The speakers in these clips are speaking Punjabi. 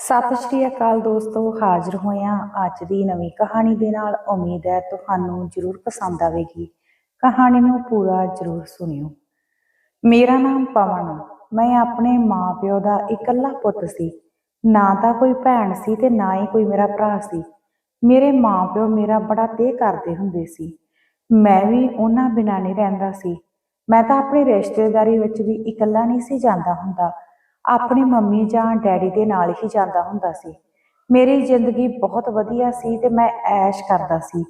ਸਤਿ ਸ਼੍ਰੀ ਅਕਾਲ ਦੋਸਤੋ, ਹਾਜ਼ਰ ਹੋਇਆ ਅੱਜ ਦੀ ਨਵੀਂ ਕਹਾਣੀ ਦੇ ਨਾਲ ਉਮੀਦ ਹੈ ਤੁਹਾਨੂੰ ਜ਼ਰੂਰ ਪਸੰਦ ਆਵੇਗੀ। ਕਹਾਣੀ ਨੂੰ ਪੂਰਾ ਜ਼ਰੂਰ ਸੁਣਿਓ। ਮੇਰਾ ਨਾਮ ਪਵਨ ਮੈਂ ਆਪਣੇ ਮਾਪਿਓ ਦਾ ਇਕੱਲਾ ਪੁੱਤ ਸੀ। ਨਾ ਤਾਂ ਕੋਈ ਭੈਣ ਸੀ ਤੇ ਨਾ ਹੀ ਕੋਈ ਮੇਰਾ ਭਰਾ ਸੀ। ਮੇਰੇ ਮਾਪਿਓ ਮੇਰਾ ਬੜਾ ਤੇ ਕਰਦੇ ਹੁੰਦੇ ਸੀ। ਮੈਂ ਵੀ ਉਹਨਾਂ ਬਿਨਾਂ ਨਹੀਂ ਰਹਿੰਦਾ ਸੀ। ਮੈਂ ਤਾਂ ਆਪਣੀ ਰਿਸ਼ਤੇਦਾਰੀ ਵਿੱਚ ਵੀ ਇਕੱਲਾ ਨਹੀਂ ਸੀ ਜਾਂਦਾ ਹੁੰਦਾ। ਆਪਣੀ ਮੰਮੀ ਜਾਂ ਡੈਡੀ ਦੇ ਨਾਲ ਹੀ ਜਾਂਦਾ ਹੁੰਦਾ ਸੀ। ਮੇਰੀ ਜ਼ਿੰਦਗੀ ਬਹੁਤ ਵਧੀਆ ਸੀ ਤੇ ਮੈਂ ਐਸ਼ ਕਰਦਾ ਸੀ।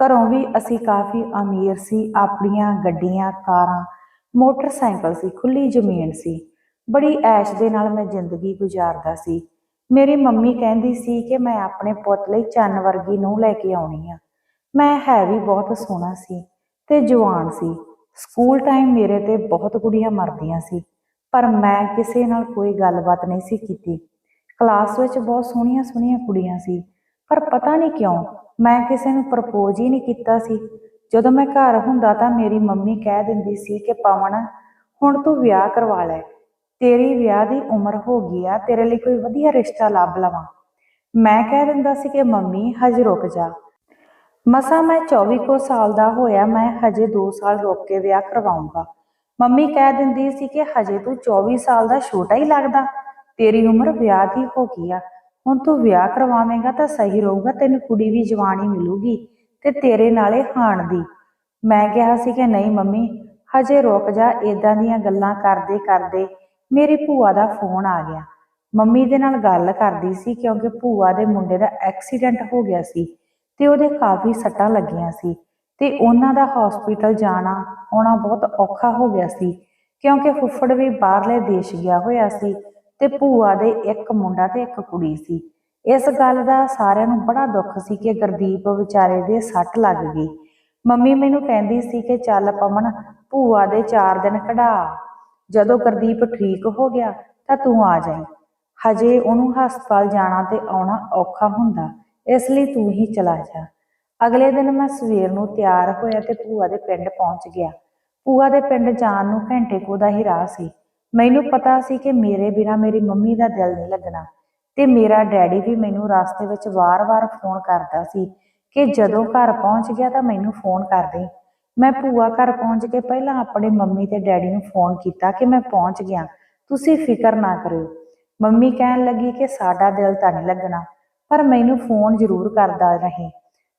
ਘਰੋਂ ਵੀ ਅਸੀਂ ਕਾਫੀ ਅਮੀਰ ਸੀ, ਆਪਣੀਆਂ ਗੱਡੀਆਂ, ਕਾਰਾਂ, ਮੋਟਰਸਾਈਕਲ ਸੀ ਖੁੱਲੀ ਜ਼ਮੀਨ ਸੀ। ਬੜੀ ਐਸ਼ ਦੇ ਨਾਲ ਮੈਂ ਜ਼ਿੰਦਗੀ ਗੁਜ਼ਾਰਦਾ ਸੀ। ਮੇਰੀ ਮੰਮੀ ਕਹਿੰਦੀ ਸੀ ਕਿ ਮੈਂ ਆਪਣੇ ਪੁੱਤ ਲਈ ਚੰਨ ਵਰਗੀ ਨੂੰ ਲੈ ਕੇ ਆਉਣੀ ਆ। ਮੈਂ ਹੈ ਵੀ ਬਹੁਤ ਸੋਹਣਾ ਸੀ ਤੇ ਜਵਾਨ ਸੀ। ਸਕੂਲ ਟਾਈਮ ਮੇਰੇ ਤੇ ਬਹੁਤ ਕੁੜੀਆਂ ਮਰਦੀਆਂ ਸੀ। ਪਰ ਮੈਂ ਕਿਸੇ ਨਾਲ ਕੋਈ ਗੱਲਬਾਤ ਨਹੀਂ ਸੀ ਕੀਤੀ। ਕਲਾਸ ਵਿੱਚ ਬਹੁਤ ਸੋਹਣੀਆਂ ਸੋਹਣੀਆਂ ਕੁੜੀਆਂ ਸੀ, ਪਰ ਪਤਾ ਨਹੀਂ ਕਿਉਂ ਮੈਂ ਕਿਸੇ ਨੂੰ ਪ੍ਰਪੋਜ਼ ਹੀ ਨਹੀਂ ਕੀਤਾ ਸੀ। ਜਦੋਂ ਮੈਂ ਘਰ ਹੁੰਦਾ ਤਾਂ ਮੇਰੀ ਮੰਮੀ ਕਹਿ ਦਿੰਦੀ ਸੀ ਕਿ ਪਵਨ, ਹੁਣ ਤੂੰ ਵਿਆਹ ਕਰਵਾ ਲੈ। ਤੇਰੀ ਵਿਆਹ ਦੀ ਉਮਰ ਹੋ ਗਈ ਆ, ਤੇਰੇ ਲਈ ਕੋਈ ਵਧੀਆ ਰਿਸ਼ਤਾ ਲੱਭ ਲਵਾਂ। ਮੈਂ ਕਹਿ ਦਿੰਦਾ ਸੀ ਕਿ ਮੰਮੀ, ਹਜੇ ਰੁਕ ਜਾ। ਮਸਾ ਮੈਂ 24 ਕੋ ਸਾਲ ਦਾ ਹੋਇਆ, ਮੈਂ ਹਜੇ 2 ਸਾਲ ਰੁਕ ਕੇ ਵਿਆਹ ਕਰਵਾਉਂਗਾ ਮੰਮੀ ਕਹਿ ਦਿੰਦੀ ਸੀ ਕਿ ਹਜੇ ਤੂੰ 24 ਸਾਲ ਦਾ ਛੋਟਾ ਹੀ ਲੱਗਦਾ, ਤੇਰੀ ਉਮਰ ਵਿਆਹ ਦੀ ਹੋ ਗਈ ਆ। ਹੁਣ ਤੂੰ ਵਿਆਹ ਕਰਵਾਵੇਂਗਾ ਤਾਂ ਸਹੀ ਰਹੂਗਾ, ਤੈਨੂੰ ਕੁੜੀ ਵੀ ਜਵਾਨ ਹੀ ਮਿਲੂਗੀ ਤੇ ਤੇਰੇ ਨਾਲੇ ਹਾਣ ਦੀ। ਮੈਂ ਕਿਹਾ ਸੀ ਕਿ ਨਹੀਂ ਮੰਮੀ, ਹਜੇ ਰੁਕ ਜਾ, ਏਦਾਂ ਦੀਆਂ ਗੱਲਾਂ ਕਰਦੇ ਕਰਦੇ ਮੇਰੀ ਭੂਆ ਦਾ ਫੋਨ ਆ ਗਿਆ। ਮੰਮੀ ਦੇ ਨਾਲ ਗੱਲ ਕਰਦੀ ਸੀ ਕਿਉਂਕਿ ਭੂਆ ਦੇ ਮੁੰਡੇ ਦਾ ਐਕਸੀਡੈਂਟ ਹੋ ਗਿਆ ਸੀ ਤੇ ਉਹਦੇ ਕਾਫੀ ਸੱਟਾਂ ਲੱਗੀਆਂ ਸੀ। ਤੇ ਉਹਨਾਂ ਦਾ ਹਸਪੀਟਲ ਜਾਣਾ ਆਉਣਾ ਬਹੁਤ ਔਖਾ ਹੋ ਗਿਆ ਸੀ, ਕਿਉਂਕਿ ਫੁੱਫੜ ਵੀ ਬਾਹਰਲੇ ਦੇਸ਼ ਗਿਆ ਹੋਇਆ ਸੀ ਤੇ ਭੂਆ ਦੇ ਇੱਕ ਮੁੰਡਾ ਤੇ ਇੱਕ ਕੁੜੀ ਸੀ। ਇਸ ਗੱਲ ਦਾ ਸਾਰਿਆਂ ਨੂੰ ਬੜਾ ਦੁੱਖ ਸੀ ਕਿ ਗੁਰਦੀਪ ਵਿਚਾਰੇ ਦੇ ਸੱਟ ਲੱਗ ਗਈ। ਮੰਮੀ ਮੈਨੂੰ ਕਹਿੰਦੀ ਸੀ ਕਿ ਚੱਲ ਪਮਨ ਭੂਆ ਦੇ 4 ਦਿਨ ਕਢਾ। ਜਦੋਂ ਗੁਰਦੀਪ ਠੀਕ ਹੋ ਗਿਆ ਤਾਂ ਤੂੰ ਆ ਜਾਈਂ। ਹਜੇ ਉਹਨੂੰ ਹਸਪਤਾਲ ਜਾਣਾ ਤੇ ਆਉਣਾ ਔਖਾ ਹੁੰਦਾ, ਇਸ ਲਈ ਤੂੰ ਹੀ ਚਲਾ ਜਾ। ਅਗਲੇ ਦਿਨ ਮੈਂ ਸਵੇਰ ਨੂੰ ਤਿਆਰ ਹੋਇਆ ਤੇ ਭੂਆ ਦੇ ਪਿੰਡ ਪਹੁੰਚ ਗਿਆ। ਭੂਆ ਦੇ ਪਿੰਡ ਜਾਣ ਨੂੰ ਘੰਟੇ ਕੋ ਦਾ ਹੀ ਰਾਹ ਸੀ। ਮੈਨੂੰ ਪਤਾ ਸੀ ਕਿ ਮੇਰੇ ਬਿਨਾ ਮੇਰੀ ਮੰਮੀ ਦਾ ਦਿਲ ਨਹੀਂ ਲੱਗਣਾ ਤੇ ਮੇਰਾ ਡੈਡੀ ਵੀ ਮੈਨੂੰ ਰਸਤੇ ਵਿੱਚ ਵਾਰ-ਵਾਰ ਫੋਨ ਕਰਦਾ ਸੀ ਕਿ ਜਦੋਂ ਘਰ ਪਹੁੰਚ ਗਿਆ ਤਾਂ ਮੈਨੂੰ ਫੋਨ ਕਰ ਦੇ। ਮੈਂ ਭੂਆ ਘਰ ਪਹੁੰਚ ਕੇ ਪਹਿਲਾਂ ਆਪਣੇ ਮੰਮੀ ਤੇ ਡੈਡੀ ਨੂੰ ਫੋਨ ਕੀਤਾ ਕਿ ਮੈਂ ਪਹੁੰਚ ਗਿਆ। ਤੁਸੀਂ ਫਿਕਰ ਨਾ ਕਰਿਓ। ਮੰਮੀ ਕਹਿਣ ਲੱਗੀ ਕਿ ਸਾਡਾ ਦਿਲ ਤਾਂ ਨਹੀਂ ਲੱਗਣਾ, ਪਰ ਮੈਨੂੰ ਫੋਨ ਜ਼ਰੂਰ ਕਰਦਾ ਰਹੇ।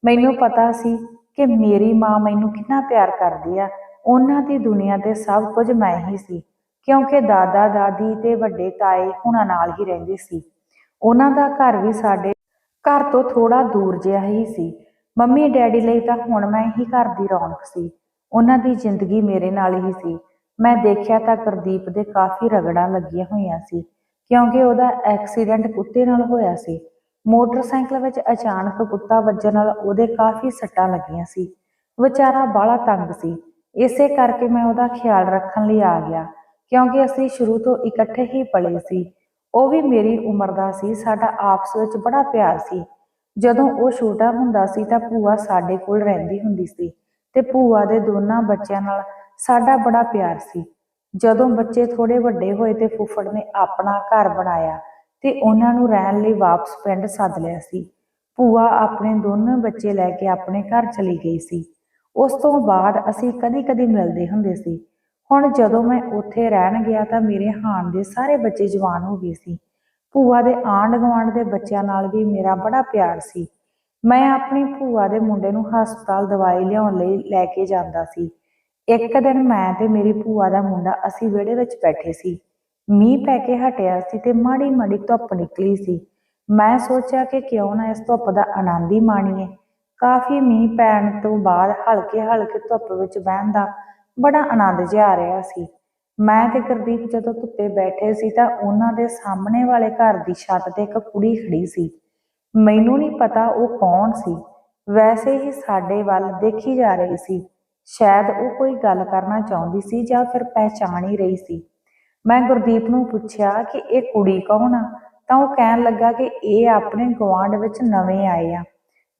ਮੈਨੂੰ ਪਤਾ ਸੀ ਕਿ ਮੇਰੀ ਮਾਂ ਮੈਨੂੰ ਕਿੰਨਾ ਪਿਆਰ ਕਰਦੀ ਆ। ਉਹਨਾਂ ਦੀ ਦੁਨੀਆ ਤੇ ਸਭ ਕੁਝ ਮੈਂ ਹੀ ਸੀ, ਕਿਉਂਕਿ ਦਾਦਾ, ਦਾਦੀ ਤੇ ਵੱਡੇ ਤਾਏ ਹੁਣਾਂ ਨਾਲ ਹੀ ਰਹਿੰਦੇ ਸੀ। ਉਹਨਾਂ ਦਾ ਘਰ ਵੀ ਸਾਡੇ ਘਰ ਤੋਂ ਥੋੜਾ ਦੂਰ ਜਿਹਾ ਹੀ ਸੀ। ਮੰਮੀ ਡੈਡੀ ਲਈ ਤਾਂ ਹੁਣ ਮੈਂ ਹੀ ਘਰ ਦੀ ਰੌਣਕ ਸੀ। ਉਹਨਾਂ ਦੀ ਜ਼ਿੰਦਗੀ ਮੇਰੇ ਨਾਲ ਹੀ ਸੀ। ਮੈਂ ਦੇਖਿਆ ਤਾਂ ਗੁਰਦੀਪ ਦੇ ਕਾਫੀ ਰਗੜਾਂ ਲੱਗੀਆਂ ਹੋਈਆਂ ਸੀ, ਕਿਉਂਕਿ ਉਹਦਾ ਐਕਸੀਡੈਂਟ ਕੁੱਤੇ ਨਾਲ ਹੋਇਆ ਸੀ। ਮੋਟਰਸਾਈਕਲ ਵਿੱਚ ਅਚਾਨਕ ਕੁੱਤਾ ਵੱਜਣ ਨਾਲ ਉਹਦੇ ਕਾਫੀ ਸੱਟਾਂ ਲੱਗੀਆਂ ਸੀ। ਵਿਚਾਰਾ ਬਾਹਲਾ ਤੰਗ ਸੀ। ਇਸੇ ਕਰਕੇ ਮੈਂ ਉਹਦਾ ਖਿਆਲ ਰੱਖਣ ਲਈ ਆ ਗਿਆ, ਕਿਉਂਕਿ ਅਸੀਂ ਸ਼ੁਰੂ ਤੋਂ ਇਕੱਠੇ ਹੀ ਪਲੇ ਸੀ। ਉਹ ਵੀ ਮੇਰੀ ਉਮਰ ਦਾ ਸੀ, ਸਾਡਾ ਆਪਸ ਵਿੱਚ ਬੜਾ ਪਿਆਰ ਸੀ। ਜਦੋਂ ਉਹ ਛੋਟਾ ਹੁੰਦਾ ਸੀ ਤਾਂ ਭੂਆ ਸਾਡੇ ਕੋਲ ਰਹਿੰਦੀ ਹੁੰਦੀ ਸੀ ਤੇ ਭੂਆ ਦੇ ਦੋਨਾਂ ਬੱਚਿਆਂ ਨਾਲ ਸਾਡਾ ਬੜਾ ਪਿਆਰ ਸੀ। ਜਦੋਂ ਬੱਚੇ ਥੋੜੇ ਵੱਡੇ ਹੋਏ ਤੇ ਫੁੱਫੜ ਨੇ ਆਪਣਾ ਘਰ ਬਣਾਇਆ ਤੇ ਉਹਨਾਂ ਨੂੰ ਰਹਿਣ ਲਈ ਵਾਪਸ ਪਿੰਡ ਸੱਦ ਲਿਆ ਸੀ। ਭੂਆ ਆਪਣੇ ਦੋਨੋਂ ਬੱਚੇ ਲੈ ਕੇ ਆਪਣੇ ਘਰ ਚਲੀ ਗਈ ਸੀ। ਉਸ ਤੋਂ ਬਾਅਦ ਅਸੀਂ ਕਦੀ-ਕਦੀ ਮਿਲਦੇ ਹੁੰਦੇ ਸੀ। ਹੁਣ ਜਦੋਂ ਮੈਂ ਉੱਥੇ ਰਹਿਣ ਗਿਆ ਤਾਂ ਮੇਰੇ ਹਾਨ ਦੇ ਸਾਰੇ ਬੱਚੇ ਜਵਾਨ ਹੋ ਗਏ ਸੀ। ਭੂਆ ਦੇ ਆਂਢ ਗੁਆਂਢ ਦੇ ਬੱਚਿਆਂ ਨਾਲ ਵੀ ਮੇਰਾ ਬੜਾ ਪਿਆਰ ਸੀ। ਮੈਂ ਆਪਣੀ ਭੂਆ ਦੇ ਮੁੰਡੇ ਨੂੰ ਹਸਪਤਾਲ ਦਵਾਈ ਲਿਆਉਣ ਲਈ ਲੈ ਕੇ ਜਾਂਦਾ ਸੀ। ਇੱਕ ਦਿਨ ਮੈਂ ਤੇ ਮੇਰੀ ਭੂਆ ਦਾ ਮੁੰਡਾ ਅਸੀਂ ਵਿਹੜੇ ਵਿੱਚ ਬੈਠੇ ਸੀ। ਮੀਂਹ ਪੈ ਕੇ ਹਟਿਆ ਸੀ ਤੇ ਮਾੜੀ ਮਾੜੀ ਧੁੱਪ ਨਿਕਲੀ ਸੀ। ਮੈਂ ਸੋਚਿਆ ਕਿ ਕਿਉਂ ਨਾ ਇਸ ਧੁੱਪ ਦਾ ਆਨੰਦ ਹੀ ਮਾਣੀਏ। ਕਾਫੀ ਮੀਂਹ ਪੈਣ ਤੋਂ ਬਾਅਦ ਹਲਕੇ ਹਲਕੇ ਧੁੱਪ ਵਿੱਚ ਬਹਿਣ ਦਾ ਬੜਾ ਆਨੰਦ ਜਿਹਾ ਆ ਰਿਹਾ ਸੀ। ਮੈਂ ਤੇ ਗੁਰਦੀਪ ਜਦੋਂ ਧੁੱਪੇ ਬੈਠੇ ਸੀ ਤਾਂ ਉਹਨਾਂ ਦੇ ਸਾਹਮਣੇ ਵਾਲੇ ਘਰ ਦੀ ਛੱਤ ਤੇ ਇੱਕ ਕੁੜੀ ਖੜੀ ਸੀ। ਮੈਨੂੰ ਨਹੀਂ ਪਤਾ ਉਹ ਕੌਣ ਸੀ। ਵੈਸੇ ਹੀ ਸਾਡੇ ਵੱਲ ਦੇਖੀ ਜਾ ਰਹੀ ਸੀ। ਸ਼ਾਇਦ ਉਹ ਕੋਈ ਗੱਲ ਕਰਨਾ ਚਾਹੁੰਦੀ ਸੀ ਜਾਂ ਫਿਰ ਪਹਿਚਾਣ ਹੀ ਰਹੀ ਸੀ। ਮੈਂ ਗੁਰਦੀਪ ਨੂੰ ਪੁੱਛਿਆ ਕਿ ਇਹ ਕੁੜੀ ਕੌਣ ਆ? ਤਾਂ ਉਹ ਕਹਿਣ ਲੱਗਾ ਕਿ ਇਹ ਆਪਣੇ ਗਵਾਂਢ ਵਿੱਚ ਨਵੇਂ ਆਏ ਆ।